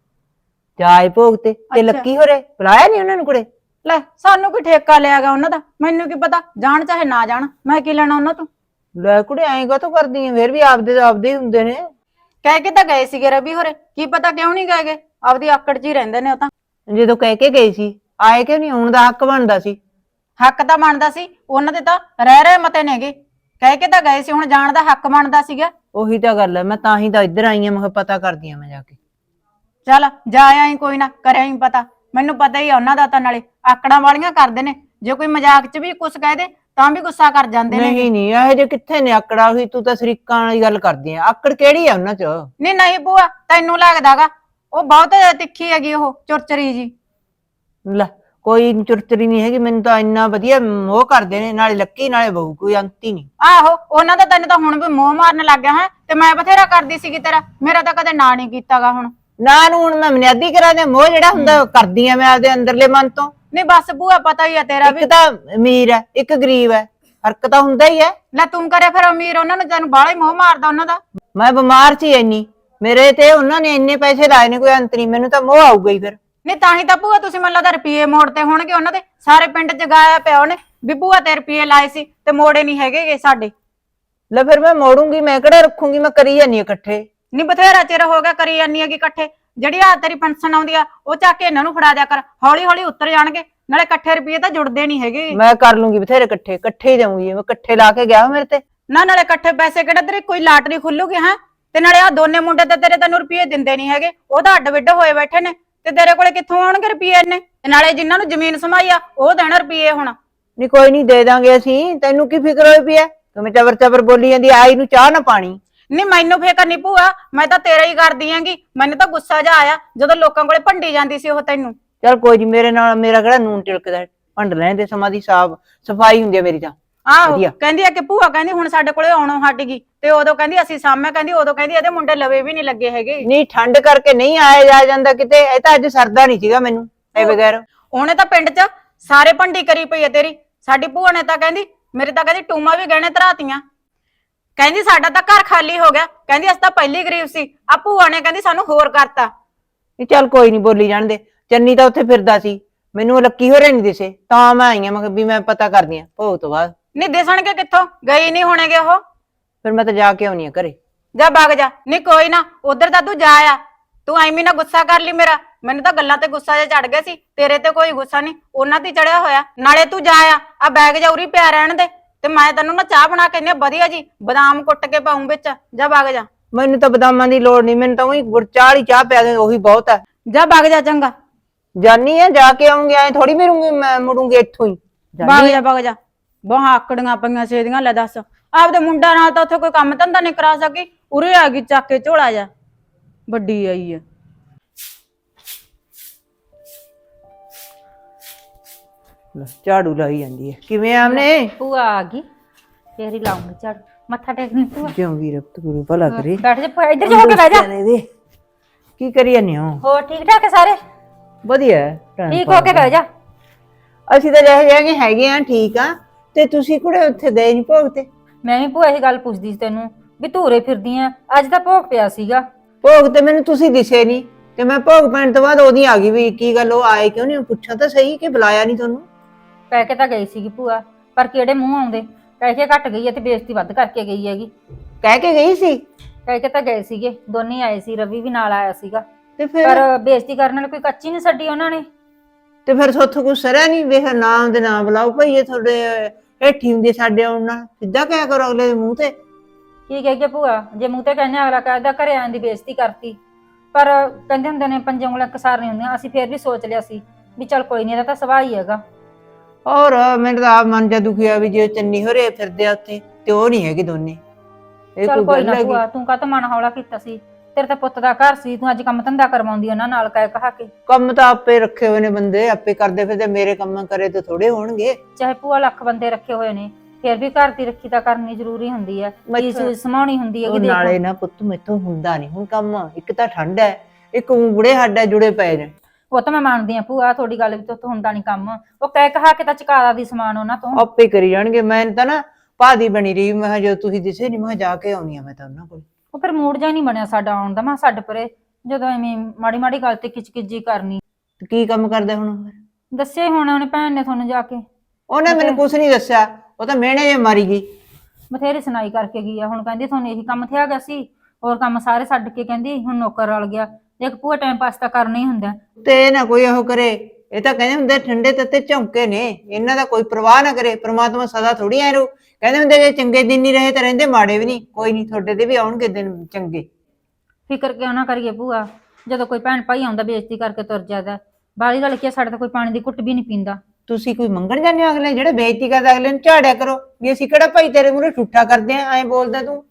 ਜਾਏ ਭੋਗ ਤੇ ਤੇ। ਲੱਕੀ ਹੋਰੇ ਬੁਲਾਇਆ ਨਹੀਂ ਉਹਨਾਂ ਨੂੰ ਕੁੜੇ? ਲੈ ਸਾਨੂੰ ਕੋਈ ਠੇਕਾ ਲਿਆਗਾ ਉਹਨਾਂ ਦਾ? ਮੈਨੂੰ ਕੀ ਪਤਾ ਜਾਣ ਚਾਹੇ ਨਾ ਜਾਣ। ਮੈਂ ਕੀ ਲੈਣਾ ਉਹਨਾਂ ਤੋਂ? ਲੈ ਕੁੜੇ ਐਂ ਕਾਤੋਂ ਕਰਦੀ ਆ? ਫੇਰ ਵੀ ਆਪਦੇ ਤਾਂ ਆਪਦੇ ਹੁੰਦੇ ਨੇ। ਕਹਿ ਕੇ ਤਾਂ ਗਏ ਸੀਗੇ ਰਵੀ ਹੋਰੇ। ਕੀ ਪਤਾ ਕਿਉਂ ਨਹੀਂ ਗਏਗੇ ਆਪਦੀ ਆਕੜ 'ਚ ਹੀ ਰਹਿੰਦੇ ਨੇ ਉਹ ਤਾਂ। ਜਦੋਂ ਕਹਿ ਕੇ ਗਏ ਸੀ। ਆਏ ਕਿਉਂ ਨਹੀਂ ਆਉਣ ਦਾ ਹੱਕ ਬਣਦਾ ਸੀ। ਹੱਕ ਤਾਂ ਬਣਦਾ ਸੀ ਉਹਨਾਂ ਦੇ ਤਾਂ ਰਹਿ ਰਹੇ ਮਤੇ ਨੇਗੇ। ਕਹਿ ਕੇ ਤਾਂ ਗਏ ਸੀ ਹੁਣ ਜਾਣ ਦਾ ਹੱਕ ਬਣਦਾ ਸੀਗਾ। ਉਹੀ ਤਾਂ ਗੱਲ ਹੈ ਮੈਂ ਤਾਂ ਹੀ ਤਾਂ ਇੱਧਰ ਆਈ ਆ ਮੈਂ ਕਿਹਾ ਪਤਾ ਕਰਦੀ ਆ ਮੈਂ ਜਾ ਕੇ। ਚੱਲ ਜਾ ਆਈ ਕੋਈ ਨਾ ਕਰਿਆ ਹੀ ਪਤਾ। ਮੈਨੂੰ ਪਤਾ ਹੀ ਆ ਉਹਨਾਂ ਦਾ ਤਾਂ ਨਾਲੇ ਆਕੜਾਂ ਵਾਲੀਆਂ ਕਰਦੇ ਨੇ। ਜੇ ਕੋਈ ਮਜ਼ਾਕ 'ਚ ਵੀ ਕੁਝ ਕਹਿ ਦੇ ਤਾਂ ਵੀ ਗੁੱਸਾ ਕਰ ਜਾਂਦੇ ਨੇ। ਨਹੀਂ ਨਹੀਂ ਇਹ ਜੇ ਕਿੱਥੇ ਨੇ ਆਕੜਾ? ਹੋਈ ਤੂੰ ਤਾਂ ਸ਼ਰੀਕਾਂ ਵਾਲੀ ਗੱਲ ਕਰਦੀ ਆ। ਆਕੜ ਕਿਹੜੀ ਆ ਉਹਨਾਂ ਚ? ਨਹੀਂ ਨਹੀਂ ਭੂਆ ਤੈਨੂੰ ਲੱਗਦਾਗਾ। ਉਹ ਬਹੁਤ ਤਿੱਖੀ ਹੈਗੀ ਉਹ ਚੁਰਚਰੀ ਜੀ। ਲੈ ਕੋਈ ਚੁਰਚਰੀ ਨਹੀਂ ਹੈਗੀ ਮੈਨੂੰ ਤਾਂ ਇੰਨਾ ਵਧੀਆ ਮੋਹ ਕਰਦੇ ਨੇ ਨਾਲੇ ਲੱਕੀ ਨਾਲੇ ਬਹੂ ਕੋਈ ਅੰਤ ਹੀ ਨਹੀਂ। ਆਹੋ ਉਹਨਾਂ ਦਾ ਤੈਨੂੰ ਤਾਂ ਹੁਣ ਵੀ ਮੋਹ ਮਾਰਨ ਲੱਗ ਗਿਆ ਹੈ ਤੇ ਮੈਂ ਬਥੇਰਾ ਕਰਦੀ ਸੀਗੀ ਤੇਰਾ ਮੇਰਾ ਤਾਂ ਕਦੇ ਨਾਂ ਨਹੀਂ ਕੀਤਾਗਾ ਹੁਣ। ਨਾ ਨੂੰ ਹੁਣ ਮੈਂ ਮਨਿਆਦੀ ਕਰਾਂ ਦੇ ਮੋਹ ਜਿਹੜਾ ਹੁੰਦਾ ਉਹ ਕਰਦੀ ਆ ਮੈਂ ਆਪਦੇ ਅੰਦਰਲੇ ਮਨ ਤੋਂ। ਨਹੀਂ ਬਸ ਭੂਆ ਪਤਾ ਹੀ ਆ ਤੇਰਾ ਵੀ। ਇੱਕ ਤਾਂ ਅਮੀਰ ਹੈ ਇੱਕ ਗਰੀਬ ਹੈ ਫ਼ਰਕ ਤਾਂ ਹੁੰਦਾ ਹੀ ਹੈ। ਲੈ ਤੂੰ ਕਰਿਆ ਫਿਰ ਅਮੀਰ ਉਹਨਾਂ ਨੂੰ ਤੈਨੂੰ ਬਾਹਲਾ ਹੀ ਮੋਹ ਮਾਰਦਾ ਉਹਨਾਂ ਦਾ। ਮੈਂ ਬਿਮਾਰ ਸੀ ਇੰਨੀ ਮੇਰੇ ਤੇ ਉਹਨਾਂ ਨੇ ਇੰਨੇ ਪੈਸੇ ਲਾਏ ਨੇ ਕੋਈ ਅੰਤ ਨਹੀਂ ਮੈਨੂੰ ਤਾਂ ਮੋਹ ਆਊਗਾ ਹੀ ਫਿਰ। ਨਹੀਂ ਤਾਂ ਹੀ ਤਾਂ ਭੂਆ ਤੁਸੀਂ ਮੈਨੂੰ ਲੱਗਦਾ ਰੁਪਏ ਮੋੜਤੇ ਹੋਣਗੇ ਉਹਨਾਂ ਦੇ। ਸਾਰੇ ਪਿੰਡ ਚ ਗਾਇਆ ਪਿਆ ਉਹਨੇ ਵੀ ਭੂਆ ਤੇ ਰੁਪਏ ਲਾਏ ਸੀ ਤੇ ਮੋੜੇ ਨਹੀਂ ਹੈਗੇਗੇ ਸਾਡੇ। ਲੈ ਫਿਰ ਮੈਂ ਮੋੜੂੰਗੀ ਮੈਂ ਕਿਹੜਾ ਰੱਖੂੰਗੀ? ਮੈਂ ਕਰੀ ਜਾਨੀ ਇਕੱਠੇ। ਨਹੀਂ ਬਥੇਰਾ ਚਿਰ ਹੋ ਗਿਆ ਕਰੀ ਜਾਨੀ ਹੈਗੀ ਇਕੱਠੇ। ਜਿਹੜੀ ਆ ਤੇਰੀ ਪੈਨਸ਼ਨ ਆਉਂਦੀ ਆ ਉਹ ਚੱਕ ਕੇ ਇਹਨਾਂ ਨੂੰ ਫੜਾ ਦਿਆ ਕਰ। ਹੌਲੀ ਹੌਲੀ ਉਤਰ ਜਾਣਗੇ ਨਾਲੇ ਇਕੱਠੇ ਰੁਪਏ ਤਾਂ ਜੁੜਦੇ ਨਹੀਂ ਹੈਗੇ। ਮੈਂ ਕਰ ਲੂੰਗੀ ਬਥੇਰੇ ਇਕੱਠੇ ਇਕੱਠੇ ਹੀ ਦੇਵਾਂਗੀ ਮੈਂ ਇਕੱਠੇ ਲਾ ਕੇ ਗਿਆ ਮੇਰੇ ਤੇ। ਨਾ ਨਾਲੇ ਇਕੱਠੇ ਪੈਸੇ ਕਿਹੜਾ ਤੇਰੀ ਕੋਈ ਲਾਟਰੀ ਖੁੱਲੂਗੀ ਹੈ? ਤੇ ਨਾਲੇ ਆ ਦੋਨੇ ਮੁੰਡੇ ਤੇ ਤੇਰੇ ਤੈਨੂੰ ਰੁਪਏ ਦਿੰਦੇ ਨਹੀਂ ਹੈਗੇ। ਉਹ ਤਾਂ ਅੱਡ ਵਿੱਡ ਹੋਏ ਬੈਠੇ ਨੇ। ਤੇ ਤੇਰੇ ਕੋਲੇ ਕਿੱਥੋਂ ਆਉਣਗੇ ਰੁਪਏ ਇੰਨੇ? ਤੇ ਨਾਲੇ ਜਿਨ੍ਹਾਂ ਨੂੰ ਜ਼ਮੀਨ ਸਮਾਈ ਆ ਉਹ ਦੇਣ ਰੁਪਏ ਹੁਣ। ਨਹੀਂ ਕੋਈ ਨਹੀਂ ਦੇ ਦਾਂਗੇ ਅਸੀਂ। ਤੈਨੂੰ ਕੀ ਫਿਕਰ ਹੋਈ ਪਈ ਐ? ਤੂੰ ਚਬਰ ਚਬਰ ਬੋਲੀ ਜਾਂਦੀ ਆਈ ਨੂੰ ਚਾਹ ਨਾ ਪਾਣੀ। ਨਹੀਂ ਮੈਨੂੰ ਫੇਕਰ ਨਹੀਂ ਭੂਆ। ਮੈਂ ਤਾਂ ਤੇਰਾ ਹੀ ਕਰਦੀ ਆਂਗੀ। ਮੈਨੂੰ ਤਾਂ ਗੁੱਸਾ ਜਾ ਆਇਆ ਜਦੋਂ ਲੋਕਾਂ ਕੋਲੇ ਭੰਡੀ ਜਾਂਦੀ ਸੀ ਉਹ ਤੈਨੂੰ। ਚਲ ਕੋਈ ਨਹੀਂ ਮੇਰੇ ਨਾਲ ਮੇਰਾ ਕਿਹੜਾ ਨੂਨ ਟਿਲਕਦਾ। ਭੰਡ ਲੈਣ ਦੇ ਸਮਾਂ ਦੀ ਸਾਫ਼ ਸਫ਼ਾਈ ਹੁੰਦੀ ਹੈ ਮੇਰੀ ਤਾਂ। ਆਹੋ ਵਧੀਆ। ਕਹਿੰਦੀ ਆ ਕਿ ਭੂਆ ਕਹਿੰਦੀ ਹੁਣ ਸਾਡੇ ਕੋਲੇ ਆਉਣੋਂ ਹਟ ਗਈ ਤੇ ਉਦੋਂ ਕਹਿੰਦੀ ਅਸੀਂ ਸਾਹਮਣੇ ਕਹਿੰਦੀ ਉਦੋਂ ਕਹਿੰਦੀ ਇਹਦੇ ਮੁੰਡੇ ਲਵੇ ਵੀ ਨਹੀਂ ਲੱਗੇ ਹੈਗੇ। ਨਹੀਂ ਠੰਡ ਕਰਕੇ ਨਹੀਂ ਆਇਆ ਜਾ ਜਾਂਦਾ ਕਿਤੇ ਇਹ ਤਾਂ ਅੱਜ ਸਰਦਾ ਨਹੀਂ ਸੀਗਾ ਮੈਨੂੰ ਇਹ ਬਗੈਰ। ਉਹਨੇ ਤਾਂ ਪਿੰਡ 'ਚ ਸਾਰੇ ਭੰਡੀ ਕਰੀ ਪਈ ਆ ਤੇਰੀ ਸਾਡੀ ਭੂਆ ਨੇ ਤਾਂ ਕਹਿੰਦੀ ਮੇਰੇ ਤਾਂ ਕਹਿੰਦੀ ਟੂਮਾ ਵੀ ਗਹਿਣੇ ਧਰਾਤੀਆਂ। ਕਹਿੰਦੀ ਸਾਡਾ ਤਾਂ ਘਰ ਖਾਲੀ ਹੋ ਗਿਆ ਕਹਿੰਦੀ ਅਸੀਂ ਤਾਂ ਪਹਿਲੀ ਗਰੀਬ ਸੀ ਆ ਭੂਆ ਨੇ ਕਹਿੰਦੀ ਸਾਨੂੰ ਹੋਰ ਕਰਤਾ। ਨਹੀਂ ਚੱਲ ਕੋਈ ਨਹੀਂ ਬੋਲੀ ਜਾਣ ਦੇ ਚੰਨੀ ਤਾਂ ਉੱਥੇ ਫਿਰਦਾ ਸੀ ਮੈਨੂੰ ਉਹ ਲੱਕੀ ਹੋਰੇ ਨਹੀਂ ਦਿਸੇ ਤਾਂ ਮੈਂ ਆਈ ਆ ਮੈਂ ਕਿਹਾ ਵੀ ਮੈਂ ਪਤਾ ਕਰਦੀ ਆ ਭੋਗ ਤੋਂ ਬਾਅਦ। ਨਹੀਂ ਦਿਸਣਗੇ ਕਿੱਥੋਂ? ਗਈ ਨਹੀਂ ਹੋਣਗੇ ਉਹ। ਫਿਰ ਮੈਂ ਤਾਂ ਜਾ ਕੇ ਆਉਣੀ ਆ ਘਰੇ। ਜਾ ਵਗ ਜਾ। ਨਹੀਂ ਕੋਈ ਨਾ ਉਧਰ ਤਾਂ ਤੂੰ ਜਾ ਆ। ਤੂੰ ਐਵੇਂ ਨਾ ਗੁੱਸਾ ਕਰ ਲਈ ਮੇਰਾ। ਮੈਨੂੰ ਤਾਂ ਗੱਲਾਂ ਤੇ ਗੁੱਸਾ ਜਿਹਾ ਚੜ ਗਿਆ ਸੀ। ਤੇਰੇ ਤੇ ਕੋਈ ਗੁੱਸਾ ਨਹੀਂ। ਉਹਨਾਂ ਤੇ ਚੜਿਆ ਹੋਇਆ। ਨਾਲੇ ਤੂੰ ਜਾ ਆ। ਆ ਬੈਗ ਜਾ ਉਰੀ ਪਿਆ ਰਹਿਣ ਦੇ। ਤੇ ਮੈਂ ਤੈਨੂੰ ਨਾ ਚਾਹ ਬਣਾ ਕੇ ਨੇ ਵਧੀਆ ਜੀ ਬਦਾਮ ਕੁੱਟ ਕੇ ਪਾਉਂ ਵਿੱਚ। ਜਾ ਵਗ ਜਾ। ਮੈਨੂੰ ਤਾਂ ਬਦਾਮਾਂ ਦੀ ਲੋੜ ਨਹੀਂ। ਮੈਨੂੰ ਤਾਂ ਉਹੀ ਗੁੜ ਚਾਹ ਪਿਆ ਦੇ ਉਹੀ ਬਹੁਤ ਹੈ ਜਾ ਵਗ ਜਾ ਚੰਗਾ। ਜਾਨੀ ਆ ਜਾ ਕੇ ਆਉਂਗੀ। ਐ ਥੋੜੀ ਮਿਰੂੰਗੀ ਮੈਂ ਮੁੜੂੰਗੀ ਇੱਥੋਂ ਹੀ। ਵਗ ਜਾਨੀ ਜਾ ਵਗ ਜਾ। ਬਾਹਾਂ ਆਕੜੀਆਂ ਪਈਆਂ ਸੇਦੀਆਂ ਲੈ ਦੱਸ। ਆਪਦੇ ਮੁੰਡਾ ਨਾਲ ਤਾਂ ਉੱਥੇ ਕੋਈ ਕੰਮ ਧੰਦਾ ਨਹੀਂ ਕਰਾ ਸਕੀ। ਉਰੇ ਆ ਗਈ ਚੱਕ ਕੇ ਝੋਲਾ ਜਾ ਵੱਡੀ ਆਈ ਆ। ਲੈ, ਝਾੜੂ ਲਾਈ ਜਾਂਦੀ ਹੈ। ਕਿਵੇਂ ਆਮਨੇ ਭੂਆ ਆ ਗਈ। ਫੇਰ ਹੀ ਲਾਉਂਗੀ ਝਾੜੂ। ਮੱਥਾ ਟੇਕਣੀ ਭੂਆ। ਜਿਉਂ ਵੀਰ ਗੁਰੂ ਭਲਾ ਕਰੇ। ਬੈਠ ਜਾ ਭੂਆ, ਇੱਧਰ ਜਾ ਹੋ ਕੇ ਬਹਿ ਜਾ। ਇਹਦੇ ਕੀ ਕਰੀ ਜਾਂਦੇ ਹੋ? ਹੋਰ ਠੀਕ ਠਾਕ ਹੈ ਸਾਰੇ? ਵਧੀਆ ਹੈ, time ਠੀਕ ਹੋ ਕੇ ਬਹਿ ਜਾ। ਅਸੀਂ ਤਾਂ ਜਿਹੇ ਜਿਹੇ ਹੈਗੇ ਆ ਠੀਕ ਆ। ਤੇ ਤੁਸੀਂ ਕੁੜੇ ਉੱਥੇ ਗਏ ਨਹੀਂ ਭੋਗ ਤੇ? ਮੈਂ ਵੀ ਭੂਆ ਇਹ ਗੱਲ ਪੁੱਛਦੀ ਸੀ ਤੈਨੂੰ ਵੀ ਧੂਰੇ ਫਿਰਦੀ ਆ ਅੱਜ ਤਾਂ ਭੋਗ ਪਿਆ ਸੀਗਾ। ਭੋਗ ਤੇ ਮੈਨੂੰ ਤੁਸੀਂ ਦਿਸੇ ਨਹੀਂ ਤੇ ਮੈਂ ਭੋਗ ਪੈਣ ਤੋਂ ਬਾਅਦ ਉਹਦੀ ਆ ਗਈ ਵੀ ਕੀ ਗੱਲ ਉਹ ਆਏ ਕਿਉਂ ਨਹੀਂ ਪੁੱਛਿਆ ਤਾਂ ਸਹੀ ਕਿ ਬੁਲਾਇਆ ਨਹੀਂ ਤੁਹਾਨੂੰ? ਕਹਿ ਕੇ ਤਾਂ ਗਈ ਸੀਗੀ ਭੂਆ ਪਰ ਕਿਹੜੇ ਮੂੰਹ ਆਉਂਦੇ? ਕਹਿ ਕੇ ਘਟ ਗਈ ਤੇ ਬੇਇੱਜ਼ਤੀ ਵੱਧ ਕਰਕੇ ਗਈ ਹੈਗੀ। ਕਹਿ ਕੇ ਗਈ ਸੀ? ਕਹਿ ਕੇ ਤਾਂ ਗਏ ਸੀਗੇ ਦੋਨੇ ਆਏ ਸੀ ਰਵੀ ਵੀ ਨਾਲ ਆਇਆ ਸੀਗਾ। ਤੇ ਫਿਰ? ਪਰ ਬੇਇੱਜ਼ਤੀ ਕਰਨ ਨਾਲ ਕੋਈ ਕੱਚੀ ਨਹੀਂ ਛੱਡੀ ਉਹਨਾਂ ਨੇ। ਤੇ ਫਿਰ ਸੋਥੋਂ ਕੁਛ ਸਰਿਆ ਨਹੀਂ ਵੇਖ ਨਾਮ ਦੇ ਨਾਮ ਬੁਲਾਓ ਭਈ ਇਹ ਤੁਹਾਡੇ ਹੇਠੀ ਹੁੰਦੀ ਸਾਡੇ ਆਉਣ ਨਾਲ। ਸਿੱਧਾ ਕਹਿਆ ਕਰੋ ਅਗਲੇ ਦੇ ਮੂੰਹ ਤੇ। ਕੀ ਕਹਿ ਕੇ ਭੂਆ? ਜੇ ਮੂੰਹ ਤੇ ਕਹਿੰਦੇ ਅਗਲਾ ਕਹਿੰਦਾ ਘਰੇ ਆਂ ਦੀ ਬੇਇੱਜ਼ਤੀ ਕਰਤੀ। ਪਰ ਕਹਿੰਦੇ ਹੁੰਦੇ ਨੇ ਪੰਜੇ ਉਂਗਲਾਂ ਕਸਾਰ ਨਹੀਂ ਹੁੰਦੀਆਂ। ਅਸੀਂ ਫੇਰ ਵੀ ਸੋਚ ਲਿਆ ਸੀ ਵੀ ਚਲ ਕੋਈ ਨਹੀਂ ਇਹਦਾ ਤਾਂ ਸੁਭਾਅ ਹੀ ਹੈਗਾ। ਔਰ ਮੈਨੂੰ ਤਾਂ ਆਪ ਮਨ ਜਾ ਦੁਖਿਆ ਵੀ ਜੇ ਚੰਨੀ ਹੋਰੇ ਫਿਰਦੇ ਆ ਉੱਥੇ ਤੇ ਉਹ ਨਹੀਂ ਹੈਗੇ ਦੋਨੇ। ਇਹ ਚਲ ਕੋਈ ਗੱਲ ਨਾ ਹੈਗੀ। ਭੂਆ ਤੂੰ ਕਾਹ ਮਨ ਹੌਲਾ ਕੀਤਾ ਸੀ? ਤੇਰੇ ਤਾਂ ਪੁੱਤ ਦਾ ਘਰ ਸੀ ਤੂੰ ਅੱਜ ਕੰਮ ਧੰਦਾ ਕਰਵਾਉਂਦੀ ਉਹਨਾਂ ਨਾਲ ਕਹਿ ਕਹਾ ਕੇ। ਕੰਮ ਤਾਂ ਆਪੇ ਰੱਖੇ ਹੋਏ ਨੇ ਬੰਦੇ ਆਪੇ ਕਰਦੇ ਫਿਰਦੇ ਮੇਰੇ ਕੰਮ ਕਰੇ ਤੇ ਥੋੜੇ ਹੋਣਗੇ। ਚਾਹੇ ਭੂਆ ਲੱਖ ਬੰਦੇ ਰੱਖੇ ਹੋਏ ਨੇ ਫੇਰ ਵੀ ਘਰ ਦੀ ਰੱਖੀ ਤਾਂ ਕਰਨੀ ਜ਼ਰੂਰੀ ਹੁੰਦੀ ਹੈ ਕੀ ਸੂਝ ਸਮਾਉਣੀ ਹੁੰਦੀ ਉਹ ਹੈਗੀ ਨਾਲੇ ਦੇਖ ਨਾ ਪੁੱਤ ਮੈਥੋਂ ਹੁੰਦਾ ਨਹੀਂ ਹੁਣ ਕੰਮ ਇੱਕ ਤਾਂ ਠੰਡ ਹੈ ਇੱਕ ਊਂ ਬੁੜੇ ਹੱਡਾ ਜੁੜੇ ਪਏ ਨੇ। ਉਹ ਤਾਂ ਮੈਂ ਮੰਨਦੀ ਆ ਭੂਆ ਤੁਹਾਡੀ ਗੱਲ ਵੀ ਤੋਂ ਹੁੰਦਾ ਨਹੀਂ ਕੰਮ। ਉਹ ਕਹਿ ਕਹਾ ਕੇ ਤਾਂ ਚਕਾਦਾ ਦੀ ਸਮਾਨ ਉਹਨਾਂ ਤੋਂ। ਆਪੇ ਕਰੀ ਜਾਣਗੇ ਮੈਂ ਤਾਂ ਨਾ ਭਾਦੀ ਬਣੀ ਰਹੀ ਮੈਂ ਕਿਹਾ ਜਦੋਂ ਤੁਸੀਂ ਦਿਸੇ ਨਹੀਂ ਮੈਂ ਕਿਹਾ ਜਾ ਕੇ ਆਉਣੀ ਆ ਮੈਂ ਤਾਂ ਉਹਨਾਂ ਕੋਲ। ਉਹ ਫਿਰ ਮੂਡ ਜਾ ਨਹੀਂ ਬਣਿਆ ਸਾਡਾ ਆਉਣ ਦਾ ਮੈਂ ਕਿਹਾ ਛੱਡ ਪਰੇ ਜਦੋਂ ਐਵੇਂ ਮਾੜੀ ਮਾੜੀ ਗੱਲ ਤੇ ਕਿਚਕਿਚ ਜੀ ਕਰਨੀ। ਤੇ ਕੀ ਕੰਮ ਕਰਦਾ ਹੁਣ ਫਿਰ? ਦੱਸਿਆ ਹੀ ਹੋਣਾ ਉਹਨੇ ਭੈਣ ਨੇ ਤੁਹਾਨੂੰ ਜਾ ਕੇ। ਉਹਨੇ ਮੈਨੂੰ ਕੁਝ ਨਹੀਂ ਦੱਸਿਆ ਉਹ ਤਾਂ ਮਿਹਣੇ ਜੇ ਮਾਰੀ ਗਈ। ਬਥੇਰੀ ਸੁਣਾਈ ਕਰਕੇ ਗਈ ਆ ਹੁਣ ਕਹਿੰਦੀ ਤੁਹਾਨੂੰ ਇਹੀ ਕੰਮ ਥਿਆ ਗਿਆ ਸੀ ਹੋਰ ਕੰਮ ਸਾਰੇ ਛੱਡ ਕੇ ਕਹਿੰਦੀ ਹੁਣ ਨੌਕਰ ਰਲ ਗਿਆ। ਦੇਖ ਭੂਆ ਟਾਈਮ ਪਾਸ ਤਾਂ ਕਰਨਾ ਹੀ ਹੁੰਦਾ। ਤੇ ਇਹ ਨਾ ਕੋਈ ਉਹ ਕਰੇ ਇਹ ਤਾਂ ਕਹਿੰਦੇ ਹੁੰਦੇ ਠੰਡੇ ਤੱਤੇ ਝੌਂਕੇ ਨੇ ਇਹਨਾਂ ਦਾ ਕੋਈ ਪਰਵਾਹ ਨਾ ਕਰੇ ਪ੍ਰਮਾਤਮਾ ਸਦਾ ਥੋੜੀ ਐ ਰੂ ਕਹਿੰਦੇ ਹੁੰਦੇ ਜੇ ਚੰਗੇ ਦਿਨ ਨਹੀਂ ਰਹੇ ਤਾਂ ਰਹਿੰਦੇ ਮਾੜੇ ਵੀ ਨਹੀਂ। ਕੋਈ ਨਹੀਂ ਤੁਹਾਡੇ ਤੇ ਵੀ ਆਉਣਗੇ ਦਿਨ ਚੰਗੇ। ਫਿਕਰ ਕਿਉਂ ਨਾ ਕਰੀਏ ਭੂਆ? ਜਦੋਂ ਕੋਈ ਭੈਣ ਭਾਈ ਆਉਂਦਾ ਬੇਇੱਜ਼ਤੀ ਕਰਕੇ ਤੁਰ ਜਾਂਦਾ ਬਾਲੀ ਦਾ ਲਿਖਿਆ ਸਾਡੇ ਤਾਂ ਕੋਈ ਪਾਣੀ ਦੀ ਘੁੱਟ ਵੀ ਨਹੀਂ ਪੀਂਦਾ। ਤੁਸੀਂ ਕੋਈ ਮੰਗਣ ਜਾਂਦੇ ਹੋ ਅਗਲੇ ਜਿਹੜੇ ਬੇਇੱਜ਼ਤੀ ਕਰਦਾ ਅਗਲੇ ਨੂੰ ਝਾੜਿਆ ਕਰੋ। ਵੀ ਅਸੀਂ ਕਿਹੜਾ ਭਾਈ ਤੇਰੇ ਮੂਹਰੇ ਠੁੱਠਾ ਕਰਦੇ ਆ ਐਂ ਬੋਲਦਾ ਤੂੰ।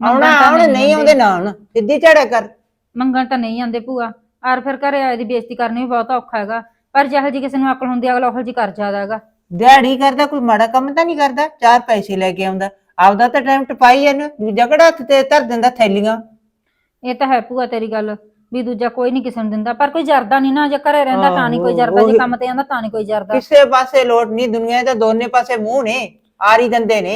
ਆਉਣਾ ਮੰਗਣ ਤਾਂ ਆਉਣ ਨਹੀਂ ਨਹੀਂ ਆਉਂਦੇ ਨਾ ਆਉਣ। ਸਿੱਧੀ ਝਾੜਿਆ ਕਰ। ਮੰਗਣ ਤਾਂ ਨਹੀਂ ਆਉਂਦੇ ਭੂਆ। ਆਰ ਫਿਰ ਘਰੇ ਆਏ ਦੀ ਬੇਇੱਜ਼ਤੀ ਕਰਨੀ ਵੀ ਬਹੁਤ ਔਖਾ ਹੈਗਾ। ਪਰ ਜਿਹੋ ਜੀ ਕਿਸੇ ਨੂੰ ਅਕਲ ਹੁੰਦੀ ਆ, ਅਗਲਾ ਉਹੋ ਜੀ ਕਰ ਜਾਂਦਾ ਹੈਗਾ। ਦਿਹਾੜੀ ਕਰਦਾ ਕੋਈ ਮਾੜਾ ਕੰਮ ਤਾਂ ਨਹੀਂ ਕਰਦਾ ਚਾਰ ਪੈਸੇ ਲੈ ਕੇ ਆਉਂਦਾ। ਆਪਦਾ ਤਾਂ ਟਾਈਮ ਟਪਾਈ ਇਹਨੂੰ ਦੂਜਾ ਕਿਹੜਾ ਹੱਥ ਤੇ ਧਰ ਦਿੰਦਾ ਥੈਲੀਆਂ। ਇਹ ਤਾਂ ਹੈ ਭੂਆ ਤੇਰੀ ਗੱਲ ਵੀ ਦੂਜਾ ਕੋਈ ਨਹੀਂ ਕਿਸੇ ਨੂੰ ਦਿੰਦਾ ਪਰ ਕੋਈ ਜਰਦਾ ਨਹੀਂ ਨਾ ਜੇ ਘਰੇ ਰਹਿੰਦਾ ਤਾਂ ਨਹੀਂ ਕੋਈ ਜਰਦਾ ਜੇ। ਕੰਮ ਤੇ ਜਾਂਦਾ ਤਾਂ ਨਹੀਂ ਕੋਈ ਜਰਦਾ। ਕਿਸੇ ਪਾਸੇ ਲੋਟ ਨਹੀਂ ਦੁਨੀਆ ਦੇ ਦੋਨੇ ਪਾਸੇ ਮੂੰਹ ਨੇ ਆਰੀ ਦੰਦੇ ਨੇ।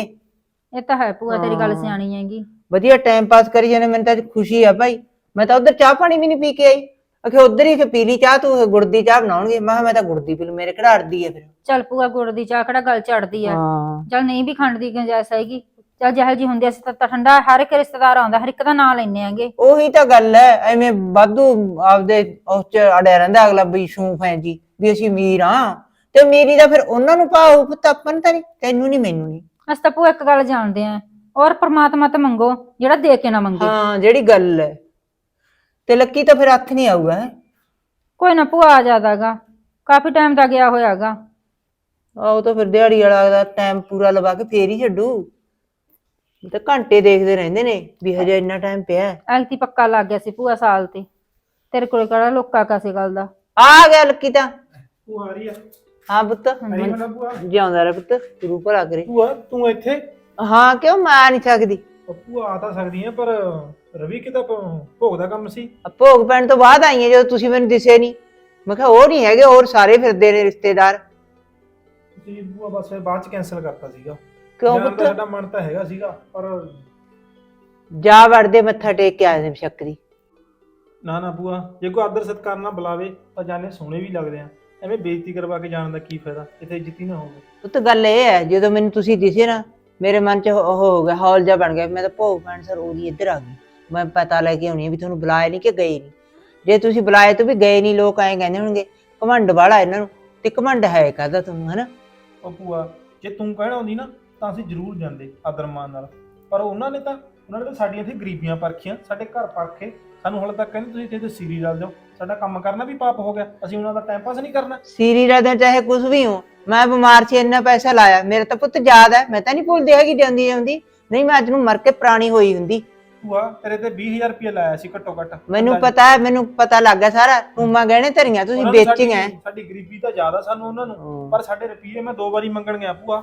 ਇਹ ਤਾਂ ਹੈ ਭੂਆ ਤੇਰੀ ਗੱਲ। ਸਿਆਣੀ ਹੈਗੀ। ਵਧੀਆ ਟਾਈਮ ਪਾਸ ਕਰੀ ਜਾਂਦੇ ਮੈਨੂੰ ਤਾਂ ਅੱਜ ਖੁਸ਼ੀ ਆ ਭਾਈ। ਮੈਂ ਤਾਂ ਉਧਰ ਚਾਹ ਪਾਣੀ ਵੀ ਨਹੀਂ ਪੀ ਕੇ ਆਈ। ਅਖੇ ਉਧਰ ਹੀ ਕਿ ਪੀ ਲਈ ਚਾਹ ਤੂੰ ਗੁੜ ਦੀ ਚਾਹ ਬਣਾਉਣਗੇ। ਮੈਂ ਕਿਹਾ ਮੈਂ ਤਾਂ ਗੁੜ ਦੀ ਪੀ ਲੂ ਮੇਰੇ ਕਿਹੜਾ ਅੜਦੀ ਹੈ ਫਿਰ। ਚੱਲ ਭੂਆ ਗੁੜ ਦੀ ਚਾਹ ਕਿਹੜਾ ਗੱਲ ਚੜਦੀ ਆ ਹਾਂ। ਚੱਲ ਨਹੀਂ ਵੀ ਖੰਡ ਦੀ ਗੁੰਜਾਇਸ਼ ਹੈਗੀ। ਚੱਲ ਜਿਹੋ ਜੀ ਹੁੰਦੀ ਅਸੀਂ ਤਾਂ ਠੰਡਾ ਹਰ ਇੱਕ ਰਿਸ਼ਤੇਦਾਰ ਆਉਂਦਾ ਹਰ ਇੱਕ ਦਾ ਨਾਂ ਲੈਨੇ ਆਂਗੇ ਉਹੀ ਤਾਂ ਗੱਲ ਹੈ ਐਵੇਂ ਵਾਧੂ ਆਪਦੇ ਉਸ ਚ ਅੜਿਆ ਰਹਿੰਦਾ ਅਗਲਾ ਵੀ ਸ਼ੂਫ ਹੈ ਜੀ ਵੀ ਅਸੀਂ ਅਮੀਰ ਆ ਤੇ ਮੇਰੀ ਤਾਂ ਫਿਰ ਉਹਨਾਂ ਨੂੰ ਪਾਉ ਪੁੱਤ ਆਪਾਂ ਨੂੰ ਤਾਂ ਨਹੀਂ ਤੈਨੂੰ ਨਹੀਂ ਮੈਨੂੰ ਨਹੀਂ। ਅਸੀਂ ਤਾਂ ਭੂਆ ਇੱਕ ਗੱਲ ਜਾਣਦੇ ਆਂ ਔਰ ਪ੍ਰਮਾਤਮਾ ਤੇ ਮੰਗੋ ਜਿਹੜਾ ਦੇ ਕੇ ਨਾ ਮੰਗੇ। ਹਾਂ ਜਿਹੜੀ ਗੱਲ ਹੈ। ਤੇ ਲੱਕੀ ਤਾਂ ਫਿਰ ਹੱਥ ਨਹੀਂ ਆਊਗਾ ਹੈਂ। ਕੋਈ ਨਾ ਭੂਆ ਆ ਜਾਦਾਗਾ। ਕਾਫੀ ਟਾਈਮ ਦਾ ਗਿਆ ਹੋਇਆਗਾ। ਆਹ ਤਾਂ ਫਿਰ ਦਿਹਾੜੀ ਵਾਲਾ ਦਾ ਟਾਈਮ ਪੂਰਾ ਲਵਾ ਕੇ ਫੇਰ ਹੀ ਛੱਡੂ। ਇਹ ਤਾਂ ਘੰਟੇ ਦੇਖਦੇ ਰਹਿੰਦੇ ਨੇ ਵੀ ਹਜੇ ਇੰਨਾ ਟਾਈਮ ਪਿਆ ਹੈ। ਐਲਤੀ ਪੱਕਾ ਲੱਗ ਗਿਆ ਸੀ ਭੂਆ ਸਾਲ ਤੇ। ਤੇਰੇ ਕੋਲ ਕਿਹੜਾ ਲੋਕਾ ਕਾਸੇ ਗੱਲ ਦਾ? ਆ ਗਿਆ ਲੱਕੀ ਤਾਂ। ਤੂੰ ਆ ਰਹੀ ਆ। ਹਾਂ ਪੁੱਤ। ਅਰੇ ਮਨਾ ਭੂਆ? ਜਿਉਂਦਾ ਰਹਿ ਪੁੱਤ ਗੁਰੂ ਭਲਾ ਕਰੇ ਭੂਆ ਤੂੰ ਇੱਥੇ? ਹਾਂ ਕਿਉਂ ਮੈਂ ਆ ਨਹੀਂ ਸਕਦੀ? ਉਹ ਭੂਆ ਆ ਤਾਂ ਸਕਦੀ ਆ ਪਰ ਰਵੀ ਕਿਤਾ ਭੋਗ ਦਾ ਕੰਮ ਸੀ? ਆ ਭੋਗ ਪੈਣ ਤੋਂ ਬਾਅਦ ਆਈ ਹਾਂ ਜਦੋਂ ਤੁਸੀਂ ਮੈਨੂੰ ਦਿਸੇ ਨਹੀਂ ਮੈਂ ਕਿਹਾ ਉਹ ਨਹੀਂ ਹੈਗੇ ਹੋਰ ਸਾਰੇ ਫਿਰਦੇ ਨੇ ਰਿਸ਼ਤੇਦਾਰ। ਤੁਸੀਂ ਭੂਆ ਬਸ ਫਿਰ ਬਾਅਦ ਚ ਕੈਨਸਲ ਕਰਤਾ ਸੀਗਾ। ਕਿਉਂ ਜਾਣ ਦਾ ਪੁੱਤ? ਸਾਡਾ ਮਨ ਤਾਂ ਹੈਗਾ ਸੀਗਾ ਪਰ ਜਾ ਵੜਦੇ ਮੱਥਾ ਟੇਕ ਕੇ ਆਏ ਨੇ ਬਸ਼ੱਕ ਦੀ। ਨਾ ਨਾ ਭੂਆ ਜੇ ਕੋਈ ਆਦਰ ਸਤਿਕਾਰ ਨਾਲ ਬੁਲਾਵੇ ਤਾਂ ਜਾਣੇ ਸੋਹਣੇ ਵੀ ਲੱਗਦੇ ਆ। ਐਵੇਂ ਬੇਇੱਜ਼ਤੀ ਕਰਵਾ ਕੇ ਜਾਣ ਦਾ ਕੀ ਫਾਇਦਾ? ਇੱਥੇ ਇੱਜ਼ਤ ਹੀ ਨਾ ਹੋਵੇ। ਪੁੱਤ ਗੱਲ ਇਹ ਹੈ ਜਦੋਂ ਮੈਨੂੰ ਤੁਸੀਂ ਦਿਸੇ ਨਾ ਮੇਰੇ ਮਨ 'ਚ ਉਹ ਹੋ ਗਿਆ ਹੌਲ ਜਿਹਾ ਬਣ ਗਿਆ ਮੈਂ ਤਾਂ ਭੋਗ ਪੈਣ ਸਰ ਉਹਦੀ ਇੱਧਰ ਆ ਗਈ। ਮੈਂ ਪਤਾ ਲੈ ਕੇ ਆਉਣੀ ਆ ਵੀ ਤੁਹਾਨੂੰ ਬੁਲਾਇਆ ਨਹੀਂ ਕਿ ਗਏ ਨਹੀਂ। ਜੇ ਤੁਸੀਂ ਬੁਲਾਏ ਤਾਂ ਵੀ ਗਏ ਨਹੀਂ ਲੋਕ ਐਂ ਕਹਿੰਦੇ ਹੋਣਗੇ ਘਮੰਡ ਵਾਲਾ ਇਹਨਾਂ ਨੂੰ ਤੇ ਘਮੰਡ ਹੈ ਕਾਹਦਾ ਤੁਹਾਨੂੰ ਹਨਾ? ਉਹ ਭੂਆ ਜੇ ਤੂੰ ਕਹਿਣਾ ਹੁੰਦੀ ਨਾ ਤਾਂ ਅਸੀਂ ਜ਼ਰੂਰ ਜਾਂਦੇ ਆਦਰ ਮਾਨ ਨਾਲ। ਪਰ ਉਹਨਾਂ ਨੇ ਤਾਂ ਉਹਨਾਂ ਨੇ ਤਾਂ ਸਾਡੀਆਂ ਇੱਥੇ ਗਰੀਬੀਆਂ ਪਰਖੀਆਂ ਸਾਡੇ ਘਰ ਪਰਖੇ। ਸਾਨੂੰ ਹਾਲੇ ਤੱਕ ਕਹਿੰਦੇ ਤੁਸੀਂ ਇੱਥੇ ਤੇ ਸੀਰੀ ਰਲ ਜਾਓ। ਸਾਡਾ ਕੰਮ ਕਰਨਾ ਵੀ ਪਾਪ ਹੋ ਗਿਆ। ਅਸੀਂ ਉਹਨਾਂ ਦਾ ਟਾਈਮ ਪਾਸ ਨਹੀਂ ਕਰਨਾ। ਸੀਰੀ ਰਾਦਾ ਚਾਹੇ ਕੁਝ ਵੀ ਹੋ। ਮੈਂ ਬਿਮਾਰ ਸੀ ਇੰਨਾ ਪੈਸਾ ਲਾਇਆ। ਮੇਰਾ ਤਾਂ ਪੁੱਤ ਯਾਦ ਹੈ ਮੈਂ ਤਾਂ ਨਹੀਂ ਭੁੱਲਦੀ ਹੈਗੀ ਜਾਂਦੀ ਜਾਂਦੀ ਨਹੀਂ ਮੈਂ ਅੱਜ ਨੂੰ ਮਰ ਕੇ ਪੁਰਾਣੀ ਹੋਈ ਹੁੰਦੀ। ਭੂਆ ਤੇਰੇ ਤੇ 20000 ਰੁਪਏ ਲਾਇਆ ਸੀ ਘੱਟੋ ਘੱਟ। ਮੈਨੂੰ ਪਤਾ ਹੈ ਮੈਨੂੰ ਪਤਾ ਲੱਗ ਗਿਆ ਸਾਰਾ। ਟੂਮਾ ਗਹਿਣੇ ਧਰੀਆਂ ਤੁਸੀਂ ਉਹਨਾਂ ਨੂੰ ਸਾਡੀ- ਵੇਚੀਆਂ ਸਾਡੀ ਗਰੀਬੀ ਤਾਂ ਜ਼ਿਆਦਾ ਸਾਨੂੰ ਉਹਨਾਂ ਨੂੰ ਪਰ ਸਾਡੇ ਰੁਪਏ ਮੈਂ ਦੋ ਵਾਰੀ ਮੰਗਣ ਗਿਆ ਭੂਆ।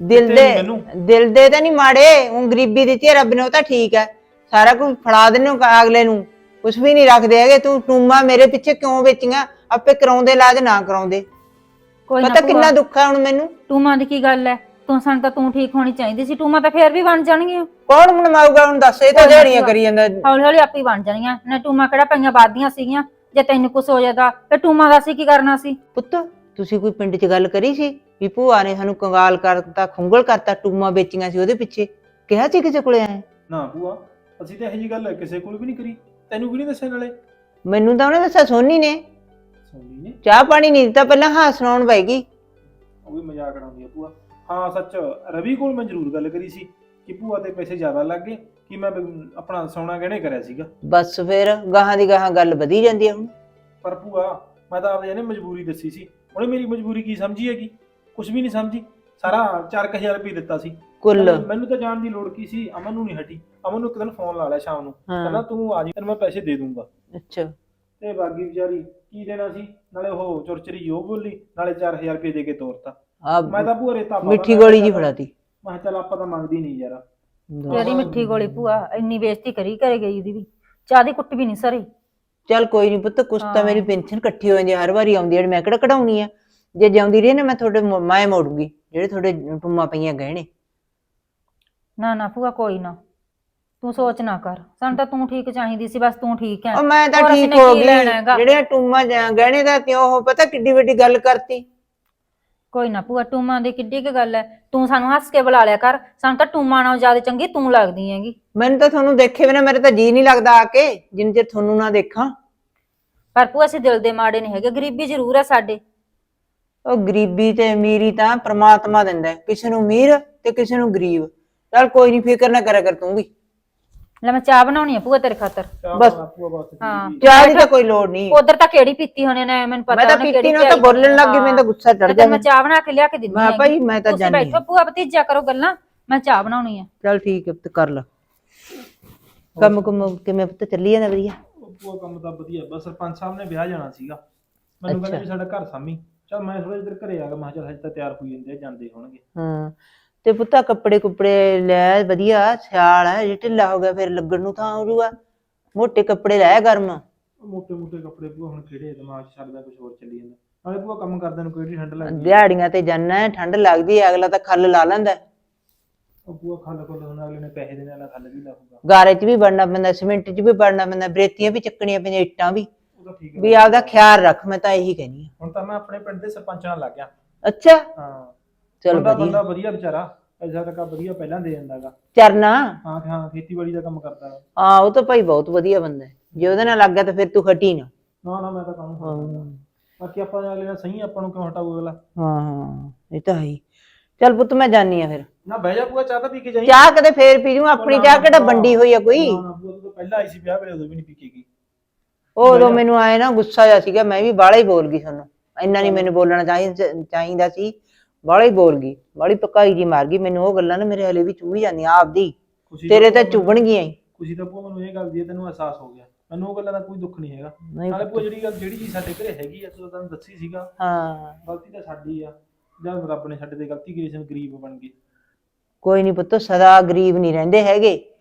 ਦਿਲ ਦੇ ਮੈਨੂੰ। ਦਿਲ ਦੇ ਤਾਂ ਨਹੀਂ ਮਾੜੇ ਉਹ ਗਰੀਬੀ ਦਿੱਤੀ ਹੈ ਰੱਬ ਨੇ ਉਹ ਤਾਂ ਠੀਕ ਹੈ। ਸਾਰਾ ਕੁਝ ਫੜਾ ਦਿੰਦੇ ਹੋ ਅਗਲੇ ਨੂੰ। ਕੁਝ ਵੀ ਨਹੀਂ ਰੱਖਦੇ ਹੈਗੇ ਤੂੰ ਟੂਮਾ ਮੇਰੇ ਪਿੱਛੇ ਕਿਉਂ ਵੇਚੀਆਂ? ਆਪੇ ਕਰਾਉਂਦੇ ਇਲਾਜ ਨਾ ਕਰਾਉਂਦੇ। ਕੋਈ ਨਾ ਪਤਾ ਕਿੰਨਾ ਦੁੱਖ ਹੈ ਹੁਣ ਮੈਨੂੰ। ਟੂਮਾਂ ਦੀ ਕੀ ਗੱਲ ਹੈ? ਤੂੰ ਸਾਨੂੰ ਤਾਂ ਤੂੰ ਠੀਕ ਹੋਣੀ ਚਾਹੀਦੀ ਸੀ ਟੂਮਾਂ ਤਾਂ ਫੇਰ ਵੀ ਬਣ ਜਾਣਗੀਆਂ। ਕੌਣ ਮਨਵਾਊਗਾ ਹੁਣ ਦੱਸ ਇਹ ਤਾਂ ਭੂਆ। ਕਰੀ ਜਾਂਦਾ। ਹੌਲੀ ਹੌਲੀ ਆਪੇ ਹੀ ਬਣ ਜਾਣਗੀਆਂ ਨਾ ਟੂਮਾਂ ਕਿਹੜਾ ਪਈਆਂ ਬਾਦੀਆਂ ਸੀਗੀਆਂ ਜੇ ਤੈਨੂੰ ਕੁਝ ਹੋ ਜਾਂਦਾ ਤੇ ਟੂਮਾਂ ਦਾ ਅਸੀਂ ਕੀ ਕਰਨਾ ਸੀ? ਪੁੱਤ ਤੁਸੀਂ ਕੋਈ ਪਿੰਡ 'ਚ ਗੱਲ ਕਰੀ ਸੀ ਵੀ ਭੂਆ ਨੇ ਸਾਨੂੰ ਕੰਗਾਲ ਕਰਤਾ ਖੁੰਗਲ ਕਰਤਾ ਟੂਮਾ ਵੇਚੀਆਂ ਸੀ ਉਹਦੇ ਪਿੱਛੇ? ਕਿਹਾ ਸੀ ਕਿਸੇ ਕੋਲੇ ਆਏ ਨਾ ਭੂਆ ਅਸੀਂ ਤਾਂ ਇਹੋ ਜੀ ਗੱਲ ਕਿਸੇ ਕੋਲ ਵੀ ਨਹੀਂ ਕਰੀ। ਤੈਨੂੰ ਵੀ ਨਹੀਂ ਦੱਸਿਆ ਨਾਲੇ? ਮੈਨੂੰ ਤਾਂ ਉਹਨੇ ਦੱਸਿਆ ਸੋਨੀ ਨੇ। ਸੋਨੀ ਨੇ? ਚਾਹ ਪਾਣੀ ਨਹੀਂ ਦਿੱਤਾ ਪਹਿਲਾਂ ਹਾਂ ਸੁਣਾਉਣ ਪੈਗੀ ਉਹ ਵੀ ਮਜ਼ਾਕ ਉਡਾਉਂਦੀ ਆ ਭੂਆ। ਹਾਂ ਸੱਚ ਰਵੀ ਕੋਲ ਮੈਂ ਜ਼ਰੂਰ ਗੱਲ ਕਰੀ ਸੀ ਕਿ ਭੂਆ ਤੇ ਪੈਸੇ ਜ਼ਿਆਦਾ ਲੱਗ ਗਏ ਕਿ ਮੈਂ ਬ- ਆਪਣਾ ਸੋਨਾ ਗਹਿਣੇ ਕਰਿਆ ਸੀਗਾ? ਬਸ ਫਿਰ ਗਾਹਾਂ ਦੀ ਗਾਹਾਂ ਗੱਲ ਵਧੀ ਜਾਂਦੀ ਹੈ ਹੁਣ। ਪਰ ਭੂਆ ਮੈਂ ਤਾਂ ਆਪਦੇ ਇਹਨੇ ਮਜਬੂਰੀ ਦੱਸੀ ਸੀ। ਉਹਨੇ ਮੇਰੀ ਮਜਬੂਰੀ ਕੀ ਸਮਝੀ ਹੈਗੀ? ਕੁਝ ਵੀ ਨਹੀਂ ਸਮਝੀ। ਸਾਰਾ 4000 ਰੁਪਏ ਦਿੱਤਾ ਸੀ। ਕੁੱਲ। ਮੈਨੂੰ- ਮੈਨੂੰ ਤਾਂ ਜਾਣ ਦੀ ਲੋੜ ਕੀ ਸੀ? ਅਮਨ ਨੂੰ ਨਹੀਂ ਹਟੀ। ਅਮਨ ਨੂੰ ਇੱਕ ਦਿਨ ਫੋਨ ਲਾ ਲਿਆ ਸ਼ਾਮ ਨੂੰ। ਕਹਿੰਦਾ ਹਾਂ ਤੂੰ ਆ ਜੀ ਤੈਨੂੰ ਮੈਂ ਪੈਸੇ ਦੇ ਦੂੰਗਾ। ਅੱਛਾ। ਤੇ ਬਾਗੀ ਵਿਚਾਰੀ ਕੀ ਦੇਣਾ ਸੀ? ਨਾਲੇ ਉਹ ਚੁਰਚਰੀ ਉਹ ਬੋਲੀ ਨਾਲੇ 4000 ਰੁਪਏ ਦੇ ਕੇ ਤੋਰਤਾ। ਆ ਮੈਂ ਤਾਂ ਭੂਆ ਰੇਤਾ ਮਿੱਠੀ ਗੋਲੀ ਜੀ ਫੜਾਤੀ। ਮੈਂ ਕਿਹਾ ਚੱਲ ਆਪਾਂ ਤਾਂ ਮੰਗਦੀ ਨਹੀਂ ਯਾਰ। ਕਿਹੜੀ ਮਿੱਠੀ ਗੋਲੀ ਭੂਆ ਇੰਨੀ ਬੇਇੱਜ਼ਤੀ ਕਰੀ ਘਰੇ ਗਈ ਦੀ ਵੀ। ਚਾਹ ਦੀ ਕੁੱਟ ਵੀ ਨਹੀਂ ਸਰੀ। ਚੱਲ ਕੋਈ ਨਹੀਂ ਪੁੱਤ ਕੁਛ ਤਾਂ। ਮੇਰੀ ਪੈਨਸ਼ਨ ਇਕੱਠੀ ਹੋ ਜਾਂਦੀ ਹੈ, ਹਰ ਵਾਰੀ ਆਉਂਦੀ ਹੈ ਮੈਂ ਕਿਹੜਾ ਕਢਾਉਣੀ ਆ। ਜੇ ਜਿਉਂਦੀ ਰਹੀ ਨਾ ਮੈਂ ਤੁਹਾਡੇ ਮੁ- ਮੋੜੂੰਗੀ ਜਿਹੜੇ ਤੁਹਾਡੇ ਟੁੰਮਾ ਪਈਆਂ ਗਹਿਣੇ। ਨਾ ਨਾ ਭੂਆ ਕੋਈ ਨਾ। ਤੂੰ ਸੋਚ ਨਾ ਕਰ। ਸਾਨੂੰ ਤਾਂ ਤੂੰ ਠੀਕ ਚਾਹੀਦੀ ਸੀ ਬਸ ਤੂੰ ਠੀਕ ਹੈ ਉਹ ਮੈਂ ਤਾਂ ਹੋਰ ਅਸੀਂ ਠੀਕ ਨੇ ਹੋ ਕੀ ਗਈ। ਲੈਣਾ ਹੈਗਾ? ਜਿਹੜੇ ਟੁੰਮਾ ਜਾਂ ਗਹਿਣੇ ਦਾ ਤੇ ਉਹ ਪਤਾ ਕਿੱਡੀ ਵੱਡੀ ਗੱਲ ਕਰਤੀ। ਕੋਈ ਨਾ ਭੂਆ ਟੂਮਾਂ ਦੀ ਕਿੱਡੀ ਕੁ ਗੱਲ ਹੈ ਤੂੰ ਸਾਨੂੰ ਹੱਸ ਕੇ ਬੁਲਾ ਲਿਆ ਕਰ। ਸਾਨੂੰ ਤਾਂ ਟੂਮਾਂ ਨਾਲੋਂ ਜ਼ਿਆਦਾ ਚੰਗੀ ਤੂੰ ਲੱਗਦੀ ਹੈਗੀ। ਮੈਨੂੰ ਤਾਂ ਤੁਹਾਨੂੰ ਦੇਖੇ ਬਿਨਾ ਮੇਰੇ ਤਾਂ ਜੀ ਨਹੀਂ ਲੱਗਦਾ ਆ ਕੇ ਜਿੰਨ ਚਿਰ ਤੁਹਾਨੂੰ ਨਾ ਦੇਖਾਂ। ਪਰ ਭੂਆ ਅਸੀਂ ਦਿਲ ਦੇ ਮਾੜੇ ਨਹੀਂ ਹੈਗੇ। ਗਰੀਬੀ ਜ਼ਰੂਰ ਹੈ ਸਾਡੇ। ਉਹ ਗਰੀਬੀ ਤੇ ਅਮੀਰੀ ਤਾਂ ਪ੍ਰਮਾਤਮਾ ਦਿੰਦਾ ਹੈ। ਕਿਸੇ ਨੂੰ ਅਮੀਰ ਤੇ ਕਿਸੇ ਨੂੰ ਗਰੀਬ। ਚੱਲ ਕੋਈ ਨਹੀਂ ਫਿਕਰ ਨਾ ਕਰਿਆ ਕਰ ਤੂੰ ਵੀ। ਲੈ ਮੈਂ ਚਾਹ ਬਣਾਉਣੀ ਆ ਭੂਆ ਤੇਰੇ ਖਾਤਰ। ਬਸ। ਹਾਂ। ਚਾਹ ਦੀ ਤਾਂ ਕੋਈ ਲੋੜ ਨਹੀਂ। ਉਧਰ ਤਾਂ ਕਿਹੜੀ ਪੀਤੀ ਹੋਣੇ ਨੇ ਮੈਨੂੰ ਪਤਾ ਮੈਂ ਤਾਂ ਪੀਤੀ ਨੂੰ ਤਾਂ ਬੋਲਣ ਲੱਗੀ ਹਾਂ। ਮੈਨੂੰ ਤਾਂ ਗੁੱਸਾ ਚੜ ਤੇ ਜਾਂਦਾ। ਮੈਂ ਚਾਹ ਬਣਾ ਕੇ ਲਿਆ ਕੇ ਦਿੰਦੀ ਮੈਂ। ਭਾਈ ਮੈਂ ਤਾਂ ਤੁਸੀਂ ਜਾਣੀ ਬੈਠੋ ਭੂਆ ਭਤੀਜਾ ਕਰੋ ਗੱਲਾਂ ਮੈਂ ਚਾਹ ਬਣਾਉਣੀ ਆ। ਚੱਲ ਠੀਕ ਹੈ ਪੁੱਤ ਕਰ ਲੈ। ਕੰਮ ਕੁਮ ਕਿਵੇਂ ਪੁੱਤ ਚੱਲੀ ਜਾਂਦਾ ਵਧੀਆ? ਉਹ ਭੂਆ ਕੰਮ ਤਾਂ ਵਧੀਆ ਬਸ ਸਰਪੰਚ ਸਾਹਿਬ ਨੇ ਵਿਆਹ ਜਾਣਾ ਸੀਗਾ। ਮੈਨੂੰ ਕਹਿੰਦੇ ਵੀ ਸਾਡਾ ਘਰ ਸਾਮੀ ਚਲ ਮੈਂ ਥੋੜਾ ਜਿਹਾ ਘਰੇ ਆ ਗਿਆ ਮੈਂ ਕਿਹਾ ਚੱਲ ਹਜੇ ਤਾਂ ਤਿਆਰ ਹੋਈ ਜਾਂਦੇ ਜਾਂਦੇ ਹੋਣਗੇ। ਹਾਂ। ਤੇ ਪੁੱਤਾ ਕੱਪੜੇ ਕੁਪੜੇ ਲੈ ਵਧੀਆ ਸਿਆਲ ਹੈ ਜੇ ਢਿੱਲਾ ਹੋ ਗਿਆ ਫਿਰ ਲੱਗਣ ਨੂੰ ਤਾਂ ਹੋ ਜੂਗਾ ਮੋਟੇ ਕੱਪੜੇ ਲੈ ਗਰਮ। ਮੋਟੇ ਮੋਟੇ ਕੱਪੜੇ ਭੂਆ ਹੁਣ ਕਿਹੜੇ ਦਿਮਾਗ 'ਚ ਛੱਡਦਾ ਕੁਝ ਹੋਰ ਚੱਲੀ ਜਾਂਦਾ। ਨਾਲੇ ਭੂਆ ਕੰਮ ਕਰਦਿਆਂ ਨੂੰ ਕਿਹੜੀ ਠੰਡ ਲੱਗਦੀ? ਹੈ ਦਿਹਾੜੀਆਂ ਤੇ ਜਾਣਾ ਠੰਡ ਲੱਗਦੀ ਹੈ ਅਗਲਾ ਤਾਂ ਖੱਲ ਲਾ ਲੈਂਦਾ ਹੈ। ਉਹ ਭੂਆ ਖੱਲ ਖੁੱਲ ਹੁਣ ਅਗਲੇ ਨੇ ਪੈਸੇ ਦੇਣ ਵਾਲਾ ਖੱਲ ਵੀ ਲਾਊਗਾ ਗਾਰੇ 'ਚ ਵੀ ਵੜਨਾ ਪੈਂਦਾ ਸੀਮੈਂਟ 'ਚ ਵੀ ਵੜਨਾ ਪੈਂਦਾ ਬਰੇਤੀਆਂ ਵੀ ਚੱਕਣੀਆਂ ਪੈਂਦੀਆਂ ਇੱਟਾਂ ਵੀ। ਉਹ ਤਾਂ ਠੀਕ ਹੈ। ਵੀ ਆਪਦਾ ਖਿਆਲ ਰੱਖ ਮੈਂ ਤਾਂ ਇਹੀ ਕਹਿੰਦੀ ਹਾਂ। ਹੁਣ ਤਾਂ ਮੈਂ ਆਪਣੇ ਪਿੰਡ ਦੇ ਸਰਪੰਚ ਨਾਲ ਲੱਗ ਗਿਆ। ਅੱਛਾ? ਹਾਂ। ਚਲ ਬੰਦਾ ਵਧੀਆ। ਬੰਦਾ ਵਧੀਆ ਵਿਚਾਰਾ ਪੈਸਾ ਟਕਾ ਵਧੀਆ ਪਹਿਲਾਂ ਦੇ ਜਾਂਦਾਗਾ ਚਰਨਾ? ਹਾਂ ਹਾਂ ਖੇਤੀਬਾੜੀ ਦਾ ਕੰਮ ਕਰਦਾ। ਹਾਂ ਉਹ ਤਾਂ ਭਾਈ ਬਹੁਤ ਵਧੀਆ ਬੰਦਾ ਹੈ। ਜੇ ਉਹਦੇ ਨਾਲ ਲੱਗ ਗਿਆ ਤਾਂ ਫਿਰ ਤੂੰ ਹਟੀ ਨਾ। ਨਾ ਨਾ ਮੈਂ ਤਾਂ ਕੰਮ ਕਰਦਾ ਬਾਕੀ ਆਪਾਂ ਅਗਲੇ ਨਾਲ ਸਹੀ ਆਪਾਂ ਨੂੰ ਕਿਉਂ ਹਟਾਊ ਅਗਲਾ? ਹਾਂ ਹਾਂ ਇਹ ਤਾਂ ਹੈ ਹੀ। ਚੱਲ ਪੁੱਤ ਮੈਂ ਜਾਨੀ ਆ ਫਿਰ। ਨਾ ਬਹਿ ਜਾ ਭੂਆ ਚਾਹ ਤਾਂ ਪੀ ਕੇ ਜਾਈਂ। ਚਾਹ ਕਦੇ ਫੇਰ ਪੀ ਜੂ ਆਪਣੀ ਚਾਹ ਕਿਹੜਾ ਵੰਡੀ ਹੋਈ ਆ ਕੋਈ? ਨਾ ਨਾ ਭੂਆ ਤੂੰ ਤਾਂ ਪਹਿਲਾਂ ਆਈ ਸੀ ਵਿਆਹ ਵੇਲੇ ਉਦੋਂ ਵੀ ਨਹੀਂ ਪੀ ਕੇ ਗਈ ਉਹ ਉਦੋਂ ਮੈਨੂੰ ਆਏ ਨਾ ਗੁੱਸਾ ਜਿਹਾ ਸੀਗਾ ਮੈਂ ਵੀ ਬਾਹਲਾ ਹੀ ਬੋਲ ਗਈ ਤੁਹਾਨੂੰ। ਇੰਨਾ ਨਹੀਂ ਮੈਨੂੰ ਬੋਲਣਾ ਚਾਹੀ- ਚਾਹੀਦਾ ਸੀ। ਬਾਹਲਾ ਹੀ ਬੋਲ ਗਈ ਬਾਹਲੀ ਪਕਾਈ ਜੀ ਮਾਰ ਗਈ ਮੈਨੂੰ ਉਹ ਗੱਲਾਂ ਨਾ ਮੇਰੇ ਹਲੇ ਵੀ ਚੂਹੀ ਜਾਂਦੀਆਂ ਆਪਦੀ। ਖੁਸ਼ੀ ਤੇਰੇ ਤਾਂ ਚੁਭਣ ਗਈਆਂ ਹੀ। ਖੁਸ਼ੀ ਤਾਂ ਭੂਆ ਮੈਨੂੰ ਇਹ ਗੱਲ ਦੀ ਹੈ, ਤੈਨੂੰ ਅਹਿਸਾਸ ਹੋ ਗਿਆ। ਮੈਨੂੰ ਉਹ ਗੱਲਾਂ ਦਾ ਕੋਈ ਦੁੱਖ ਨਹੀਂ ਹੈਗਾ। ਨਹੀਂ ਨਾਲੇ ਭੂਆ ਜਿਹੜੀ ਗੱਲ ਜਿਹੜੀ ਚੀਜ਼ ਸਾਡੇ ਘਰੇ ਹੈਗੀ ਆ ਤੂੰ ਤੈਨੂੰ ਦੱਸੀ ਸੀਗਾ ਹਾਂ। ਗਲਤੀ ਤਾਂ ਸਾਡੀ ਆ। ਜਦ ਰੱਬ ਨੇ ਸਾਡੇ ਤੇ ਗਲਤੀ ਕੀਤੀ ਸੀ ਗਰੀਬ ਬਣ ਗਏ। ਕੋਈ ਨਹੀਂ ਪੁੱਤ ਸਦਾ ਗਰੀਬ ਨਹੀਂ ਰਹਿੰਦੇ ਹੈਗੇ।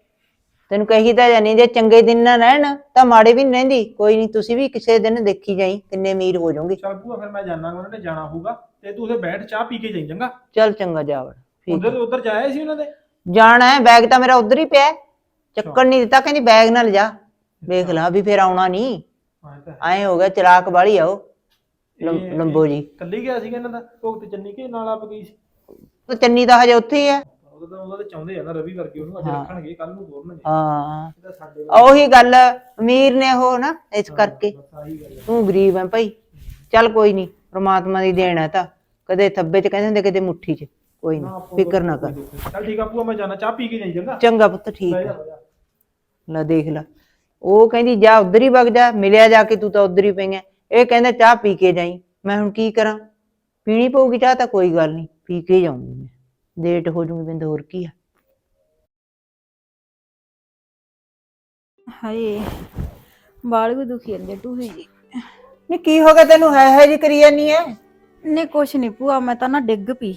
ਤੈਨੂੰ ਕਹੀ ਤਾਂ ਜਾਨੀ ਜੇ ਚੰਗੇ ਦਿਨ ਨਾ ਰਹਿਣ ਤਾਂ ਮਾੜੇ ਵੀ ਨਹੀਂ ਰਹਿੰਦੀ। ਕੋਈ ਨਹੀਂ ਤੁਸੀਂ ਵੀ ਕਿਸੇ ਦਿਨ ਦੇਖੀ ਜਾਈ ਕਿੰਨੇ ਅਮੀਰ ਹੋ ਜਾਓਗੇ। ਚੱਲ ਭੂਆ ਫਿਰ ਮੈਂ ਜਾਣਾ ਉਹਨਾਂ ਨੇ ਜਾਣਾ ਹੋਊਗਾ। ਤੇ ਤੂੰ ਉੱਥੇ ਬੈਠ ਚਾਹ ਪੀ ਕੇ ਜਾਈਂ ਚੰਗਾ? ਚੱਲ ਚੰਗਾ ਜਾਵੜ ਠੀਕ ਉਧਰ ਉਧਰ ਜਾਇਆ ਸੀ ਉਹਨਾਂ ਦੇ? ਜਾਣਾ ਹੈ ਬੈਗ ਤਾਂ ਮੇਰਾ ਉਧਰ ਹੀ ਪਿਆ ਹੈ। ਚੱਕਣ ਨਹੀਂ ਦਿੱਤਾ ਕਹਿੰਦੀ ਬੈਗ ਨਾਲ ਜਾ। ਵੇਖ ਲਾ ਵੀ ਫੇਰ ਆਉਣਾ ਨਹੀਂ ਹਾਂ ਤਾਂ ਹੈ। ਐਂ ਹੋ ਗਿਆ ਚਲਾਕ ਵਾਲੀ ਆਓ ਲੰਬੋ ਜੀ। ਕੱਲੀ ਗਿਆ ਸੀਗਾ ਇਹਨਾਂ ਦਾ? ਭੋਗ ਤੇ ਚੰਨੀ ਕੇ ਨਾਲ ਆਪ ਗਈ ਸੀ? ਉਹ ਚੰਨੀ ਤਾਂ ਹਜੇ ਉੱਥੇ ਹੀ ਆ ਉਹਦਾ ਤਾਂ ਉਹਦਾ ਤਾਂ ਚਾਹੁੰਦੇ ਆ ਨਾ ਰਵੀ ਵਰਗੇ ਉਹਨੂੰ ਅੱਜ ਹਾਂ। ਰੱਖਣਗੇ ਕੱਲ ਨੂੰ ਤੋਰਨਗੇ। ਹਾਂ। ਇਹ ਤਾਂ ਸਾਡੇ ਉਹੀ ਗੱਲ ਅਮੀਰ ਨੇ ਉਹ ਨਾ ਇਸ ਕਰਕੇ। ਬਸ ਆਹੀ ਗੱਲ ਹੈ ਤੂੰ ਗਰੀਬ ਹੈ ਭਾਈ। ਚੱਲ ਕੋਈ ਨਹੀਂ ਪ੍ਰਮਾਤਮਾ ਦੀ ਦੇਣ ਹੈ ਤਾਂ। ਕਦੇ ਥੱਬੇ 'ਚ ਕਹਿੰਦੇ ਹੁੰਦੇ ਕਦੇ ਮੁੱਠੀ 'ਚ। ਕੋਈ ਨਾ ਨਹੀਂ ਆਪਾਂ ਫਿਕਰ ਨਾ ਕਰ। ਚੱਲ ਠੀਕ ਆ ਭੂਆ ਮੈਂ ਜਾਣਾ। ਚਾਹ ਪੀ ਕੇ ਜਾਈ ਚੰਗਾ? ਚੰਗਾ ਪੁੱਤ ਠੀਕ ਬਹਿ ਜਾ, ਹੈ ਬਹਿ ਜਾ। ਲੈ ਦੇਖ ਲੈ। ਉਹ ਕਹਿੰਦੀ ਜਾ ਉਧਰ ਹੀ ਵਗ ਜਾ ਮਿਲਿਆ ਜਾ ਕੇ ਤੂੰ ਤਾਂ ਉਧਰ ਹੀ ਪਈਆਂ ਇਹ ਕਹਿੰਦਾ ਚਾਹ ਪੀ ਕੇ ਜਾਈ। ਮੈਂ ਹੁਣ ਕੀ ਕਰਾਂ? ਪੀਣੀ ਪਊਗੀ ਚਾਹ ਤਾਂ ਕੋਈ ਗੱਲ ਨਹੀਂ ਪੀ ਕੇ ਜਾਊਂਗੀ ਮੈਂ। ਲੇਟ ਹੋ ਜੂਗੀ ਬਿੰਦ ਹੋਰ ਕੀ ਆ? ਹਾਏ ਬਾਲ ਵੀ ਦੁਖੀ ਜਾਂਦੇ ਟੂਹੀ ਜੀ ਨਹੀਂ ਕੀ ਹੋ ਗਿਆ ਤੈਨੂੰ? ਹੈ ਹੈ ਜੀ ਕਰੀ ਜਾਨੀ ਐ? ਨੇ ਕੁਛ ਨਹੀਂ ਭੂਆ ਮੈਂ ਤਾਂ ਨਾ ਡਿੱਗ ਪਈ।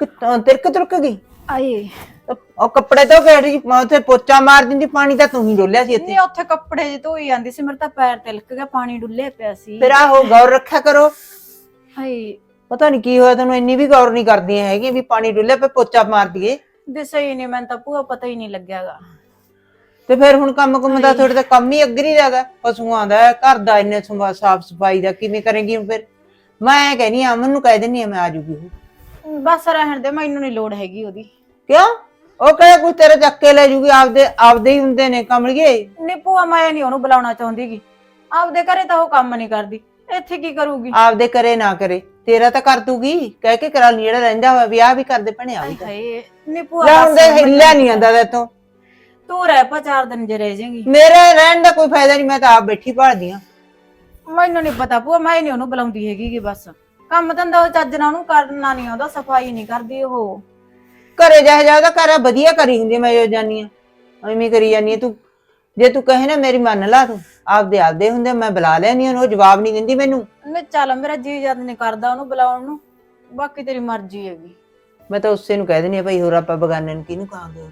ਕਿੱਥੋਂ ਤਿਰਕ ਤੁਰਕ ਗਈ? ਆਏ। ਉਹ ਕੱਪੜੇ ਧੋ ਕੇ ਹਟੀ ਮੈਂ ਉੱਥੇ ਪੋਚਾ ਮਾਰ ਦਿੰਦੀ ਪਾਣੀ ਤਾਂ ਤੂੰ ਹੀ ਡੋਲਿਆ ਸੀ ਇੱਥੇ। ਨਹੀਂ ਉੱਥੇ ਕੱਪੜੇ ਜੇ ਧੋਈ ਜਾਂਦੀ ਸੀ ਮੇਰੇ ਤਾਂ ਪੈਰ ਤਿਲਕ ਗਿਆ ਪਾਣੀ ਡੁੱਲੇ ਪਿਆ ਸੀ। ਫਿਰ ਆਹੋ ਗੌਰ ਰੱਖਿਆ ਕਰੋ। ਹਾਏ ਪਤਾ ਨਹੀਂ ਕੀ ਹੋਇਆ ਤੈਨੂੰ ਇੰਨੀ ਵੀ ਗੌਰ ਨਹੀਂ ਕਰਦੀਆਂ ਹੈਗੀਆਂ ਵੀ ਪਾਣੀ ਡੁੱਲਿਆ ਪੇ ਪੋਚਾ ਮਾਰ ਦਈਏ। ਦਿਸੇ ਹੀ ਨਹੀਂ ਮੈਨੂੰ ਤਾਂ ਭੂਆ ਪਤਾ ਹੀ ਨਹੀਂ ਲੱਗਿਆਗਾ। ਤੇ ਫਿਰ ਹੁਣ ਕੰਮ ਕੁੰਮ ਦਾ ਤੁਹਾਡੇ ਤਾਂ ਕੰਮ ਹੀ ਅੱਗਰੀ ਜਾਗਾ ਪਸ਼ੂਆਂ ਦਾ ਘਰ ਦਾ ਇੰਨੇ ਸਾਫ਼ ਸਫ਼ਾਈ ਦਾ ਕਿਵੇਂ ਕਰੇਗੀ ਹੁਣ ਫਿਰ? ਮੈਂ ਕਹਿੰਨੀ ਆ ਅਮਨ ਨੂੰ ਕਹਿ ਦਿੰਨੀ ਆ ਮੈਂ ਆ ਜੂਗੀ ਉਹ ਬਸ ਰਹਿਣ ਦੇ ਮੈਨੂੰ ਨਹੀਂ ਲੋੜ ਹੈਗੀ ਉਹਦੀ। ਕਿਉਂ? ਉਹ ਕਹੇ ਕੋਈ ਤੇਰੇ ਚੱਕ ਕੇ ਲੈ ਜੂਗੀ ਆਪਦੇ ਆਪਦੇ ਹੀ ਹੁੰਦੇ ਨੇ ਕਮਲੀਏ। ਨਹੀਂ ਭੂਆ ਮੈਂ ਨਹੀਂ ਉਹਨੂੰ ਬੁਲਾਉਣਾ ਚਾਹੁੰਦੀਗੀ ਆਪਦੇ ਘਰੇ ਤਾਂ ਉਹ ਕੰਮ ਨਹੀਂ ਕਰਦੀ। ਇੱਥੇ ਕੀ ਕਰੂਗੀ? ਆਪਦੇ ਕਰੇ ਨਾ ਕਰੇ। ਤੇਰਾ ਤਾਂ ਕਰ ਦੂਗੀ ਕਹਿ ਕੇ ਕਰਾ ਲਈ ਜਿਹੜਾ ਰਹਿੰਦਾ ਹੋਇਆ ਵਿਆਹ ਵੀ ਕਰਦੇ ਭਣਿਆ ਵੀ ਹਾਏ ਨਹੀਂ ਭੂਆ ਲੈ ਬਸ ਹੁਣ ਦੇ ਹਿੱਲਿਆ ਨਹੀਂ ਆਂਦਾ ਤੇ ਤੋਂ। ਤੂੰ ਰਹਿ ਪਾ ਚਾਰ ਦਿਨ ਜੇ ਰਹਿ ਜਾਏਗੀ। ਮੇਰੇ ਰਹਿਣ ਦਾ ਕੋਈ ਫਾਇਦਾ ਨਹੀਂ ਮੈਂ ਤਾਂ ਆਪ ਬੈਠੀ ਭਾਲਦੀ ਆ। ਮੈਨੂੰ ਨਹੀਂ ਪਤਾ ਭੂਆ ਮੈਂ ਨਹੀਂ ਉਹਨੂੰ ਬੁਲਾਉਂਦੀ ਹੈਗੀ ਗੀ ਬਸ। ਕੰਮ ਧੰਦਾ ਉਹ ਚੱਜ ਨਾਲ ਉਹਨੂੰ ਕਰਨਾ ਨਹੀਂ ਆਉਂਦਾ ਸਫ਼ਾਈ ਨਹੀਂ ਕਰਦੀ ਉਹ। ਘਰੇ ਜਾ ਜਾ ਉਹਦਾ ਘਰ ਆ, ਵਧੀਆ ਕਰੀ ਹੁੰਦੀ ਆ, ਮੈਂ ਜੋ ਜਾਨੀ ਆ। ਐਵੇਂ ਕਰੀ ਜਾਨੀ ਆ ਤੂੰ ਜੇ ਤੂੰ ਕਹੇ ਨਾ ਮੇਰੀ ਮੰਨ ਲਾ ਤੂੰ ਆਪਦੇ ਆਪਦੇ ਹੁੰਦੇ ਮੈਂ ਬੁਲਾ ਲੈਣੀ ਉਹਨੂੰ ਉਹ ਜਵਾਬ ਨਹੀਂ ਦਿੰਦੀ ਮੈਨੂੰ। ਨਹੀਂ ਚੱਲ ਮੇਰਾ ਜੀ ਜਦ ਨਹੀਂ ਕਰਦਾ ਉਹਨੂੰ ਬੁਲਾਉਣ ਨੂੰ ਬਾਕੀ ਤੇਰੀ ਮਰਜ਼ੀ ਹੈਗੀ। ਮੈਂ ਤਾਂ ਉਸੇ ਨੂੰ ਕਹਿ ਦਿੰਦੀ ਆ ਭਾਈ ਹੋਰ ਆਪਾਂ ਬਗਾਨੇ ਨੂੰ ਕਿਹਨੂੰ ਕਹਾਂਗੇ?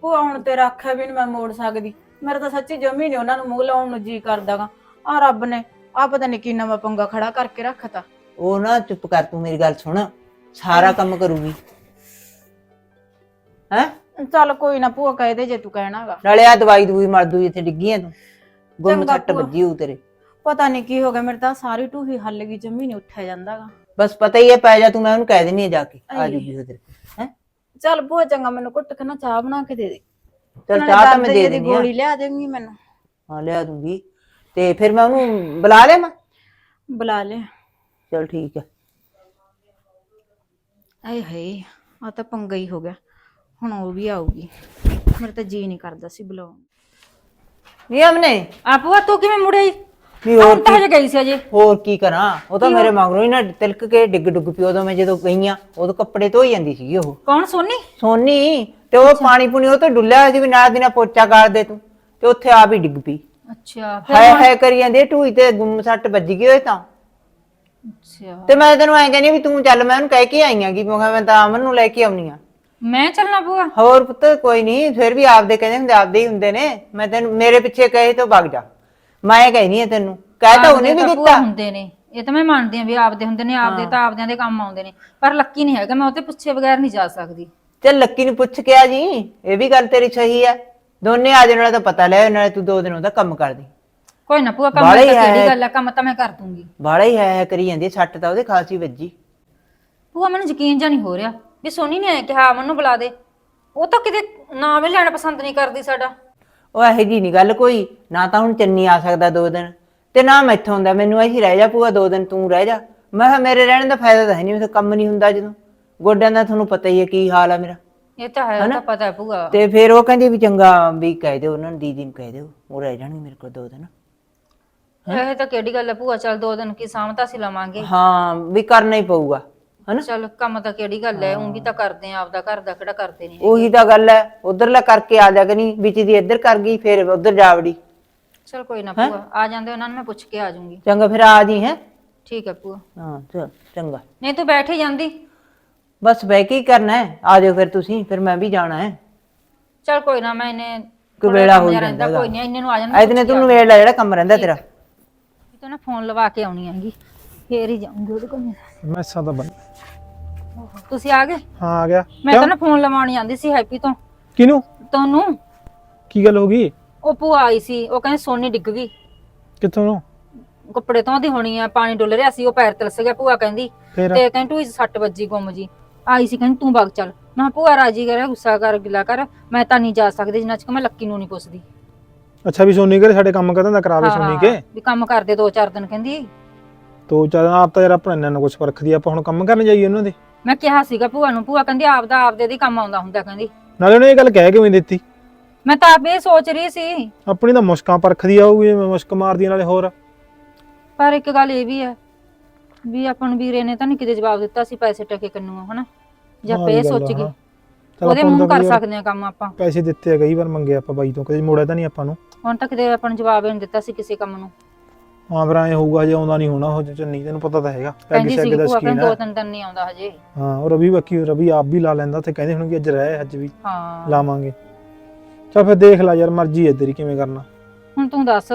ਭੂਆ ਹੁਣ ਤੇਰਾ ਆਖਿਆ ਵੀ ਨੀ ਮੈਂ ਮੋੜ ਸਕਦੀ। ਮੇਰਾ ਤਾਂ ਸੱਚੀ ਜਮੀ ਨਹੀਂ ਉਹਨਾਂ ਨੂੰ ਮੂੰਹ ਲਾਉਣ ਨੂੰ ਜੀ ਕਰਦਾਗਾ। ਆ ਰੱਬ ਨੇ ਆ ਪਤਾ ਨਹੀਂ ਕੀ ਨਵਾਂ ਪੰਗਾ ਖੜਾ ਕਰਕੇ ਰੱਖਤਾ। ਉਹ ਨਾ ਚੁੱਪ ਕਰ ਤੂੰ ਮੇਰੀ ਗੱਲ ਸੁਣ ਸਾਰਾ ਕੰਮ ਕਰੂਗੀ। ਹੈ? ਚੱਲ ਕੋਈ ਨਾ ਭੂਆ ਕਹਿ ਦੇ ਜੇ ਤੂੰ ਕਹਿਣਾਗਾ। ਨਾਲੇ ਆ ਦਵਾਈ ਦੂਈ ਮਰ ਦੂ ਇੱਥੇ ਡਿੱਗੀ ਤੂੰ। ਗੁੰਮ ਚੰਗਾ ਛੱਟ ਭੂਆ। ਵੱਜੀ ਹੋਊ ਤੇਰੇ। ਪਤਾ ਨਹੀਂ ਕੀ ਹੋ ਗਿਆ ਮੇਰੇ ਤਾਂ ਸਾਰੀ ਟੂਹੀ ਹੱਲ ਗਈ ਜਮੀ ਨਹੀਂ ਉੱਠਿਆ ਜਾਂਦਾਗਾ। ਬਸ ਪਤਾ ਹੀ ਹੈ ਪੈ ਜਾ ਤੂੰ ਮੈਂ ਉਹਨੂੰ ਕਹਿ ਦਿੰਨੀ ਆ ਜਾ ਕੇ ਆ ਆਈ। ਜੂਗੀ ਉਹ ਤੇਰੇ ਹੈ? ਚੱਲ ਭੂਆ ਚੰਗਾ ਮੈਨੂੰ ਕੁੱਟ ਕੇ ਨਾ ਚਾਹ ਬਣਾ ਕੇ ਦੇ ਦੇ। ਚਲ ਨਾਲੇ ਚਾਹ ਤਾਂ ਦਰਦ ਮੈਂ ਦੇ ਦੀ ਆ। ਗੋਲੀ ਲਿਆ ਦੇਂਗੀ ਮੈਨੂੰ। ਹਾਂ ਲਿਆ ਦੂੰਗੀ। ਤੇ ਫਿਰ ਮੈਂ ਉਹਨੂੰ ਬੁਲਾ ਲਿਆ ਮੈਂ? ਬੁਲਾ ਲੈ ਚਲ ਠੀਕ ਹੈ ਆਏ ਹਾਏ ਆ ਤਾਂ ਪੰਗਾ ਹੀ ਹੋ ਗਿਆ। ਹੁਣ ਉਹ ਵੀ ਆਊਗੀ। ਮੇਰਾ ਤਾਂ ਜੀ ਨਹੀਂ ਕਰਦਾ ਸੀ ਬੁਲਾਉਣ। ਨੂੰ। ਨਹੀਂ ਅਮਨੇ ਆ ਭੂਆ ਤੂੰ ਕਿਵੇਂ ਮੁੜਿਆ ਵੀ ਹੁਣ ਹੋਰ ਤਾਂ ਹਜੇ ਗਈ ਸੀ ਅਜੇ। ਹੋਰ ਕੀ ਕਰਾਂ? ਉਹ ਤਾਂ ਮੇਰੇ ਮਗਰੋਂ ਹੀ ਨਾ ਤਿਲਕ ਕੇ ਡਿੱਗ ਡੁੱਗ ਪਿਓ ਉਦੋਂ ਮੈਂ ਜਦੋਂ ਗਈਆਂ ਉਦੋਂ ਕੱਪੜੇ ਧੋਈ ਜਾਂਦੀ ਸੀਗੀ ਉਹ। ਕੌਣ ਸੋਨੀ? ਸੋਨੀ ਤੇ ਉਹ ਪਾਣੀ ਪੁਣੀ ਉਹ ਤਾਂ ਡੁੱਲਿਆ ਹੋਇਆ ਸੀ ਵੀ ਨਾਲ ਦੀ ਨਾਲ ਪੋਚਾ ਕਰ ਦੇ ਤੂੰ ਤੇ ਉੱਥੇ ਆਪ ਹੀ ਡਿੱਗ ਪਈ। ਅੱਛਾ ਹਾਏ ਹਾਏ ਕਰੀ ਜਾਂਦੇ ਢੂਈ ਤੇ ਗੁੰਮ ਸੱਟ ਵੱਜ ਗਈ ਹੋਏ ਤਾਂ। ਅੱਛਾ। ਤੇ ਮੈਂ ਤੈਨੂੰ ਐਂ ਕਹਿੰਦੀ ਵੀ ਤੂੰ ਚੱਲ ਮੈਂ ਉਹਨੂੰ ਕਹਿ ਕੇ ਆਈ ਆਂ ਕਿ ਮੈਂ ਕਿਹਾ ਮੈਂ ਤਾਂ ਅਮਨ ਨੂੰ ਲੈ ਕੇ ਆਉਣੀ ਆ। ਮੈਂ ਚੱਲਣਾ ਭੂਆ ਹੋਰ ਪੁੱਤ ਕੋਈ ਨਹੀਂ ਫਿਰ ਵੀ ਆਪਦੇ ਕਹਿੰਦੇ ਹੁੰਦੇ ਆਪਦੇ ਹੀ ਹੁੰਦੇ ਨੇ। ਮੈਂ ਤੈਨੂੰ ਮੇਰੇ ਪਿੱਛੇ ਕਹੇ ਤੋਂ ਵਗ ਜਾ। ਮੈਂ ਕਹਿਨੀ ਆ ਤੈਨੂੰ। ਕਹਿ ਤਾਂ ਉਹਨੇ ਵੀ ਦਿੱਤਾ। ਹੁੰਦੇ ਨੇ। ਇਹ ਤਾਂ ਮੈਂ ਮੰਨਦੀ ਆ ਵੀ ਆਪਦੇ ਹੁੰਦੇ ਨੇ ਆਪਦੇ ਤਾਂ ਆਪਦਿਆਂ ਦੇ ਕੰਮ ਆਉਂਦੇ ਨੇ। ਪਰ ਲੱਕੀ ਨਹੀਂ ਹੈਗਾ ਮੈਂ ਉਹ ਤੇ ਪੁੱਛੇ ਬਗੈਰ ਨਹੀਂ ਜਾ ਸਕਦੀ। ਚੱਲ ਲੱਕੀ ਨੂੰ ਪੁੱਛ ਕੇ ਆ ਜੀ। ਇਹ ਵੀ ਗੱਲ ਤੇਰੀ ਸਹੀ ਹੈ। ਦੋਨੇ ਆ ਜਾਣ ਤਾਂ ਪਤਾ ਲੈ ਨਾਲੇ ਤੂੰ ਦੋ ਦਿਨ ਉਹਦਾ ਕੰਮ ਕਰਦੀ। ਕੋਈ ਨਾ ਭੂਆ ਕੰਮ ਤਾਂ। ਕਿਹੜੀ ਗੱਲ ਆ ਕੰਮ ਤਾਂ ਮੈਂ ਕਰ ਦੂੰਗੀ। ਬਾੜਾ ਹੀ ਹੈ ਕਰੀ ਜਾਂਦੀ ਸੱਟ ਤਾਂ ਉਹਦੇ ਖਾਸੀ ਵੱਜੀ। ਭੂਆ ਮੈਨੂੰ ਯਕੀਨ ਜਾਂ ਨਹੀਂ ਹੋ ਰਿਹਾ। ਵੀ ਸੋਨੀ ਨੇ ਕਿਹਾ ਮੈਨੂੰ ਬੁਲਾ ਦੇ। ਉਹ ਤਾਂ ਕਿਤੇ ਨਾਮ ਹੀ ਲੈਣਾ ਪਸੰਦ ਨਹੀਂ ਕਰਦੀ ਸਾਡਾ। ਉਹ ਇਹੋ ਜੀ ਨਹੀਂ ਗੱਲ ਕੋਈ। ਨਾ ਤਾਂ ਹੁਣ ਚੰਨੀ ਆ ਸਕਦਾ ਦੋ ਦਿਨ। ਤੇ ਨਾ ਮੈਥੋਂ ਹੁੰਦਾ ਮੈਨੂੰ ਇਹੀ ਰਹਿ ਜਾ ਪੂਆ ਦੋ ਦਿਨ ਤੂੰ ਰਹਿ ਜਾ। ਮੈਂ ਕਿਹਾ ਮੇਰੇ ਰਹਿਣ ਦਾ ਫਾਇਦਾ ਤਾਂ ਹੈ ਨਹੀਂ ਤੋਂ ਕੰਮ ਨਹੀਂ ਹੁੰਦਾ ਜਦੋਂ। ਗੋਡਿਆਂ ਦਾ ਤੁਹਾਨੂੰ ਪਤਾ ਹੀ ਹੈ ਕੀ ਹਾਲ ਆ ਮੇਰਾ। ਇਹ ਤਾਂ ਹੈ ਉਹ ਤਾਂ ਪਤਾ ਹੈ ਭੂਆ। ਤੇ ਫਿਰ ਉਹ ਕਹਿੰਦੀ ਵੀ ਚੰਗਾ ਵੀ ਕਹਿ ਦਿਓ ਉਹਨਾਂ ਨੂੰ ਦੀਦੀ ਨੂੰ ਕਹਿ ਦਿਓ। ਉਹ ਰਹਿ ਜਾਣਗੇ ਮੇਰੇ ਕੋਲ ਦੋ ਦਿਨ। ਇਹ ਤਾਂ ਕਿਹੜੀ ਗੱਲ ਹੈ ਭੂਆ ਚੱਲ ਦੋ ਦਿਨ ਕੀ ਸਾਂਭਤਾ ਸੀ ਲਵਾਂਗੇ। ਹਾਂ ਵੀ ਕਰਨਾ ਹੀ ਪਊਗਾ। ਹਨਾ? ਚੱਲ ਕੰਮ ਤਾਂ ਕਿਹੜੀ ਗੱਲ ਹੈ ਵੀ ਤਾਂ ਕਰਦੇ ਆ ਆਪਦਾ ਘਰ ਦਾ ਕਿਹੜਾ ਕਰਦੇ ਨੇ ਉਹੀ ਤਾਂ ਗੱਲ ਹੈ ਉਧਰਲਾ ਕਰਕੇ ਆ ਜਾ ਕਰੀ ਵਿੱਚ ਦੀ ਇੱਧਰ ਕਰ ਗਈ ਫਿਰ ਉਧਰ ਜਾਵੜੀ ਚਲ ਕੋਈ ਨਾ ਭੂਆ ਆ ਜਾਂਦੇ ਉਹਨਾਂ ਨੂੰ ਮੈਂ ਪੁੱਛ ਕੇ ਆ ਜਾਊਂਗੀ ਚੰਗਾ ਫਿਰ ਆ ਜੀ ਹੈ? ਠੀਕ ਹੈ ਭੂਆ। ਹਾਂ ਚਲ ਚੰਗਾ। ਨਹੀਂ ਤੂੰ ਬੈਠ ਹੀ ਜਾਂਦੀ। ਬਸ ਬਹਿ ਕੇ ਹੀ ਕਰਨਾ ਹੈ ਆ ਜਾਓ ਫਿਰ ਤੁਸੀਂ ਫਿਰ ਮੈਂ ਵੀ ਜਾਣਾ ਹੈ ਚਲ ਕੋਈ ਨਾ ਮੈਂ ਇਹਨੇ ਕੋਈ ਵੇਲਾ ਹੋ ਜਾਂਦਾ ਜਾਂਦਾ ਕੋਈ ਨਹੀਂ ਇਹਨੇ ਨੂੰ ਆ ਜਾਣਾ ਐਦਨੇ ਤੂੰ ਵੇੜ ਲੈ ਜਿਹੜਾ ਕੰਮ ਰਹਿੰਦਾ ਤੇਰਾ। ਤਾਂ ਨਾ ਫੋਨ ਲਵਾ ਕੇ ਆਉਣੀ ਹੈਗੀ ਫੇਰ ਹੀ ਜਾਊਂਗੀ ਉਹਦੇ ਕੋਲ। ਮੈਸਾਂ ਤਾਂ ਬਣ ਤੁਸੀਂ ਆ ਗਏ? ਹਾਂ ਆ ਗਿਆ। ਮੈਂ ਤਾਂ ਨਾ ਫੋਨ ਲਵਾਉਣੀ ਆਂਦੀ ਸੀ ਹੈਪੀ ਤੋਂ। ਕਿਨੂੰ ਤੁਹਾਨੂੰ ਕੀ ਗੱਲ ਹੋ ਗਈ? ਉਹ ਭੂਆ ਆਈ ਸੀ ਉਹ ਕਹਿੰਦੇ ਸੋਨੀ ਡਿੱਗ ਗਈ। ਕਿੱਥੋਂ ਨੂੰ? ਕੱਪੜੇ ਧੋਂਦੀ ਹੋਣੀ ਆ ਪਾਣੀ ਡੁੱਲ ਰਿਹਾ ਸੀ ਉਹ ਪੈਰ ਤਿਲਸ ਗਿਆ ਭੂਆ ਕਹਿੰਦੀ। ਫਿਰ? ਤੇ ਕਹਿੰਦੀ ਤੂੰ ਸੱਟ ਵੱਜੀ ਗੁੰਮ ਜੀ। ਆਈ ਸੀ ਕਹਿੰਦੀ ਤੂੰ ਵਗ ਚੱਲ। ਮੈਂ ਕਿਹਾ ਭੂਆ ਰਾਜੀ ਕਰਿਆ ਗੁੱਸਾ ਕਰ ਗਿਲਾ ਕਰ ਮੈਂ ਤਾਂ ਨਹੀਂ ਜਾ ਸਕਦੀ ਜਿੰਨਾ ਚਿਰ ਮੈਂ ਲੱਕੀ ਨੂੰ ਨਹੀਂ ਪੁੱਛਦੀ। ਅੱਛਾ ਵੀ ਸੋਨੀ ਕਰੇ ਸਾਡੇ ਕੰਮ ਕਰਦਾ ਕਰਾਵੇ ਹਾਂ, ਸੋਨੀ ਹਾਂ, ਕੇ ਵੀ ਕੰਮ ਕਰਦੇ ਦੋ ਚਾਰ ਦਿਨ ਕਹਿੰਦੀ। ਤੋ ਚੱਲ ਆਪ ਤਾਂ ਯਾਰ ਆਪਣਾ ਇੰਨਾ ਨਾ ਕੁਝ ਪਰਖਦੀ ਆ, ਆਪਾਂ ਹੁਣ ਕੰਮ ਕਰਨ ਜਾਈਏ ਉਹਨਾਂ ਦੇ। ਮੈਂ ਕਿਹਾ ਸੀਗਾ ਭੂਆ ਨੂੰ ਭੂਆ ਕਹਿੰਦੀ ਆਪਦਾ ਆਪਦੇ ਦੀ ਕੰਮ ਆਉਂਦਾ ਹੁੰਦਾ ਕਹਿੰਦੀ। ਨਾਲੇ ਉਹਨੇ ਇਹ ਗੱਲ ਕਹਿ ਕਿਵੇਂ ਦਿੱਤੀ? ਮੈਂ ਤਾਂ ਆਪ ਸੋਚ ਰਹੀ ਸੀ। ਆਪਣੀ ਤਾਂ ਮੁਸ਼ਕਾਂ ਪਰਖਦੀ ਆਊਗੀ ਮੁਸ਼ਕ ਮਾਰਦੀ ਨਾਲੇ ਹੋਰ। ਪਰ ਇੱਕ ਗੱਲ ਇਹ ਵੀ ਹੈ ਵੀ ਆਪਾਂ ਨੂੰ ਵੀਰੇ ਨੇ ਤਾਂ ਨਹੀਂ ਕਿਤੇ ਜਵਾਬ ਦਿੱਤਾ ਸੀ ਪੈਸੇ ਟਕੇ ਕੰਨੂ ਹਨਾ? ਜਾਂ ਹਾਂ, ਪੇ ਇਹ ਗੱਲ ਸੋਚ ਆ, ਹਾਂ। ਚੱਲ ਉਹਦੇ ਆਪਾਂ ਨੂੰ ਮੂੰਹ ਤਾਂ ਕਰ ਸਕਦੇ ਆ ਕੰਮ ਆਪਾਂ। ਪੈਸੇ ਦਿੱਤੇ ਆ ਕਈ ਵਾਰ ਮੰਗੇ ਆਪਾਂ ਬਾਈ ਤੋਂ ਕਦੇ ਮੋੜਿਆ ਤਾਂ ਨਹੀਂ ਆਪਾਂ ਨੂੰ। ਹੁਣ ਤੱਕ ਦੇ ਆਪਾਂ ਨੂੰ ਜਵਾਬ ਹੀ ਨਹੀਂ ਦਿੱਤਾ ਸੀ ਕਿਸੇ ਕੰਮ ਨੂੰ। ਹਾਂ ਫਿਰ ਐ ਹੋਊਗਾ ਜੇ ਆਉਂਦਾ ਨਹੀਂ ਹੋਣਾ ਉਹ ਚੰਨੀ ਤੈਨੂੰ ਪਤਾ ਤਾਂ ਹੈਗਾ ਪੈਗ ਕਹਿੰਦੀ ਸੈਗ ਸੀ ਦਾ ਭੂਆ ਸ਼ਕੀਨ ਕਹਿੰਦੀ ਦੋ ਹੈ। ਤਿੰਨ ਦਿਨ ਨਹੀਂ ਆਉਂਦਾ ਹਜੇ। ਹਾਂ ਉਹ ਰਵੀ ਬਾਕੀ ਰਵੀ ਆਪ ਵੀ ਲਾ ਲੈਂਦਾ ਤੇ ਕਹਿੰਦੇ ਹੁਣ ਕਿ ਅੱਜ ਰਹਿ ਅੱਜ ਵੀ ਹਾਂ। ਲਾਵਾਂਗੇ। ਚੱਲ ਫਿਰ ਦੇਖ ਲੈ ਯਾਰ ਮਰਜ਼ੀ ਹੈ ਤੇਰੀ ਕਿਵੇਂ ਕਰਨਾ। ਹੁਣ ਤੂੰ ਦੱਸ।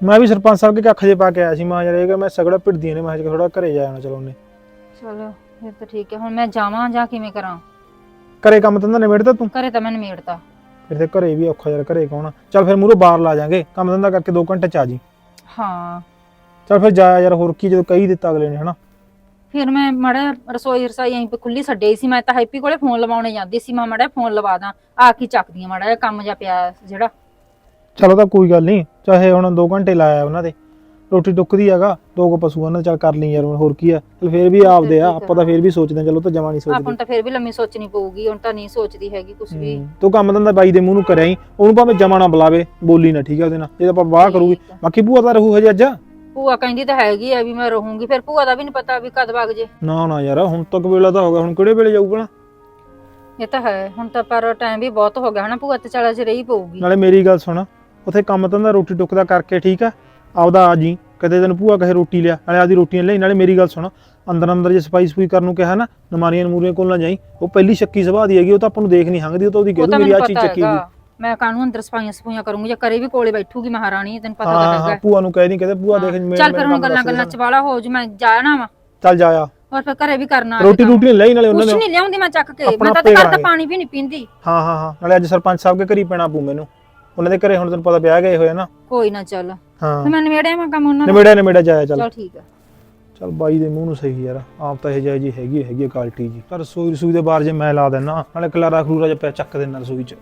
ਮੈਂ ਵੀ ਸਰਪੰਚ ਸਾਹਿਬ ਦੇ ਕੱਖ ਜੇ ਪਾ ਕੇ ਆਇਆ ਸੀ ਮਾਂ ਯਾਰ ਇਹ ਕਿ ਮੈਂ ਸਗੜਾ ਭਿੜਦੀਆਂ ਨੇ ਮੈਂ ਕਿਹਾ ਥੋੜਾ ਘਰੇ ਜਾ ਆਉਣਾ ਚਲੋ ਉਹਨੇ। ਚਲੋ ਫਿਰ ਤਾਂ ਠੀਕ ਹੈ ਹੁਣ ਮੈਂ ਜਾਵਾਂ ਜਾਂ ਕਿਵੇਂ ਕਰਾਂ? ਘਰੇ ਕੰਮ ਧੰਦਾ ਨਿਬੇੜਦਾ ਤੂੰ? ਘਰੇ ਤਾਂ ਮੈਂ ਨਿਮੇੜਤਾ ਫਿਰ ਤੇ ਘਰੇ ਵੀ ਔਖਾ ਯਾਰ ਘਰੇ ਕੌਣ ਆ? ਚੱਲ ਫਿਰ ਮੂਰੇ ਬਾਹਰ ਲਾ ਜਾਾਂਗੇ ਕੰਮ ਧੰਦਾ ਕਰਕੇ 2 ਘੰਟੇ ਚ ਆ ਜੀ। ਹਾਂ। ਚੱਲ ਫਿਰ ਜਾ ਯਾਰ ਹੋਰ ਕੀ ਜਦੋਂ ਕਹੀ ਦਿੱਤਾ ਅਗਲੇ ਨੇ ਹਨਾ? ਫਿਰ ਮੈਂ ਮੜਾ ਰਸੋਈ ਰਸਾਈ ਐਂ ਖੁੱਲੀ ਛੱਡੇ ਸੀ ਮੈਂ ਤਾਂ ਹੈਪੀ ਕੋਲੇ ਫੋਨ ਲਵਾਉਣੇ ਜਾਂਦੀ ਸੀ ਮੈਂ ਮੜਾ ਫੋਨ ਲਵਾ ਦਾਂ ਆ ਕੀ ਚੱਕਦੀ ਆ ਮੜਾ ਕੰਮ ਜਾ ਪਿਆ ਜਿਹੜਾ। ਚਲੋ ਤਾਂ ਕੋਈ ਗੱਲ ਨਹੀਂ ਚਾਹੇ ਹੁਣ 2 ਘੰਟੇ ਲਾਇਆ ਉਹਨਾਂ ਦੇ। ਰੋਟੀ ਟੁੱਕਦੀ ਹੈਗਾ ਦੋ ਕੋ ਪਸ਼ੂ ਉਹਨਾਂ ਦੇ ਚੱਲ ਕਰ ਲਈ ਯਾਰ ਹੁਣ ਹੋਰ ਕੀ ਆ ਚੱਲ ਫਿਰ ਵੀ ਆਪਦੇ ਆ ਆਪਾਂ ਤਾਂ ਫਿਰ ਵੀ ਸੋਚਦੇ ਆ ਚਲੋ ਤਾਂ ਜਮਾ ਨਹੀਂ ਆਪਾਂ ਨੂੰ ਸੋਚਦੇ ਤਾਂ ਫਿਰ ਵੀ ਲੰਮੀ ਸੋਚਣੀ ਪਊਗੀ ਹੁਣ ਤਾਂ ਨਹੀਂ ਸੋਚਦੀ ਹੈਗੀ ਕੁਝ ਵੀ। ਹੂੰ। ਤੂੰ ਕੰਮ ਧੰਦਾ ਬਾਈ ਦੇ ਮੂੰਹ ਨੂੰ ਕਰਿਆ ਹੀ ਉਹਨੂੰ ਭਾਵੇਂ ਜਮਾ ਨਾ ਬੁਲਾਵੇ ਬੋਲੀ ਨਾ ਠੀਕ ਆ ਉਹਦੇ ਨਾਲ। ਜੇ ਆਪਾਂ ਵਾਹ ਕਰੂਗੀ। ਠੀਕ ਆ। ਬਾਕੀ ਭੂਆ ਤਾਂ ਰਹੂ ਹਜੇ ਅੱਜ? ਭੂਆ ਕਹਿੰਦੀ ਤਾਂ ਹੈਗੀ ਆ ਵੀ ਮੈਂ ਰਹੂੰਗੀ ਫਿਰ ਭੂਆ ਦਾ ਵੀ ਨਹੀਂ ਪਤਾ ਵੀ ਕਦ ਵਗ ਜੇ। ਨਾ ਨਾ ਯਾਰ ਹੁਣ ਤੱਕ ਵੇਲਾ ਤਾਂ ਹੋ ਗਿਆ ਹੁਣ ਕਿਹੜੇ ਵੇਲੇ ਜਾਊਗਾ ਇਹ ਤਾਂ ਹੈ ਹੁਣ ਤਾਂ ਪਰ ਟਾਈਮ ਵੀ ਬਹੁਤ ਹੋ ਗਿਆ ਹਨਾ ਭੂਆ ਤੇ ਚੱਲ ਅਜੇ ਰਹੀ ਪਊਗੀ। ਨਾਲੇ ਮੇਰੀ ਗੱਲ ਸੁਣ ਉੱਥੇ ਕੰਮ ਧੰਦਾ ਰੋਟੀ ਟੁੱਕਦਾ ਕਰਕੇ ਠੀਕ ਆ ਆਪਦਾ ਆ ਜੀ ਕਦੇ ਤੈਨੂੰ ਭੂਆ ਕਹੇ ਰੋਟੀ ਲਿਆ ਨਾਲੇ ਆਦੀ ਰੋਟੀਆਂ ਲਈ ਨਾਲੇ ਮੇਰੀ ਗੱਲ ਸੁਣ। ਅੰਦਰ ਅੰਦਰ ਜੇ ਸਫ਼ਾਈ ਸਫੂਈ ਕਰਨ ਨੂੰ ਕਿਹਾ ਨਾ ਨਮਾਰੀਆਂ ਨਮੂਰੀਆਂ ਕੋਲ ਨਾ ਜਾਈ ਉਹ ਪਹਿਲੀ ਸ਼ੱਕੀ ਸੁਭਾਅ ਦੀ ਹੈਗੀ ਉਹ ਤਾਂ ਆਪਾਂ ਨੂੰ ਦੇਖ ਨਹੀਂ ਹੰਗਦੀ ਉਹ ਤਾਂ ਉਹਦੀ ਉਹ ਕਹਿ ਤਾਂ ਦੂ ਮੇਰੀ ਆ ਚੀਜ਼ ਚੱਕੀ ਗਈ ਮੈਂ ਕਾਹਨੂੰ ਅੰਦਰ ਸਫਾਈਆਂ ਸਫੂਈਆਂ ਕਰੂੰਗੀ ਜਾਂ ਕਰੇ ਵੀ ਕੋਲੇ ਬੈਠੂਗੀ ਮਹਾਰਾਣੀ ਤੈਨੂੰ ਪਤਾ ਤਾਂ ਹੈਗਾ। ਭੂਆ ਨੂੰ ਕਹਿ ਦੀ ਕਹਿੰਦੇ ਭੂਆ ਦੇਖ ਮੇਰੇ ਚੱਲ ਫਿਰ ਹੁਣ ਗੱਲਾਂ ਗੱਲਾਂ ਦੇ ਚ ਵਾਲਾ ਹੋ ਜੂ ਮੈਂ ਜਾਣਾ ਵਾ। ਚੱਲ ਜਾਇਆ ਹੋਰ ਫਿਰ ਘਰੇ ਵੀ ਕਰਨਾ ਰੋਟੀ ਰੋਟੀ ਲੈ ਨਾਲੇ ਉਹਨਾਂ ਕੁਛ ਨੇ ਨਹੀਂ ਲਿਆਉਂਦੀ ਮੈਂ ਚੱਕ ਕੇ। ਮੈਂ ਤਾਂ ਘਰ ਦਾ। ਪਾਣੀ ਵੀ ਨਹੀਂ ਪੀਂਦੀ। ਹਾਂ ਹਾਂ ਹਾਂ ਨਾਲੇ ਅੱਜ ਸਰਪੰਚ ਸਾਹਿਬ ਦੇ ਘਰੀ ਪੈਣਾ ਪੂ ਮੈਨੂੰ। ਉਹਨਾਂ ਦੇ ਘਰੇ ਹੁਣ ਤੈਨੂੰ ਪਤਾ ਵਿਆਹ ਗਏ ਹੋਏ ਆ ਨਾ। ਕੋਈ ਨਾ ਚੱਲ। ਹਾਂ। ਮੈਂ ਨਵੇੜਿਆ ਮੈਂ ਕੰਮ ਉਹਨਾਂ ਦਾ ਨਿਬੇੜਾ ਨਿਬੇੜਾ ਜਾਇਆ ਚੱਲ। ਚੱਲ ਠੀਕ ਆ। ਚੱਲ ਬਾਈ ਦੇ ਮੂੰਹ ਨੂੰ ਸਹੀ ਯਾਰ ਆਪ ਤਾਂ ਇਹ ਜਾਈ ਜੀ ਹੈਗੀ ਹੈਗੀ ਕੁਆਲਿਟੀ ਜੀ। ਪਰ ਰਸੋਈ ਰਸੂਈ ਦੇ ਬਾਹਰ ਜੇ ਮੈਂ ਲਾ ਦੇਣਾ ਨਾਲੇ ਕਲਾਰਾ ਖਲੂਰਾ ਜਿਹਾ ਪਿਆ ਚੱਕ ਦੇਣਾ ਰਸੋਈ ਚ।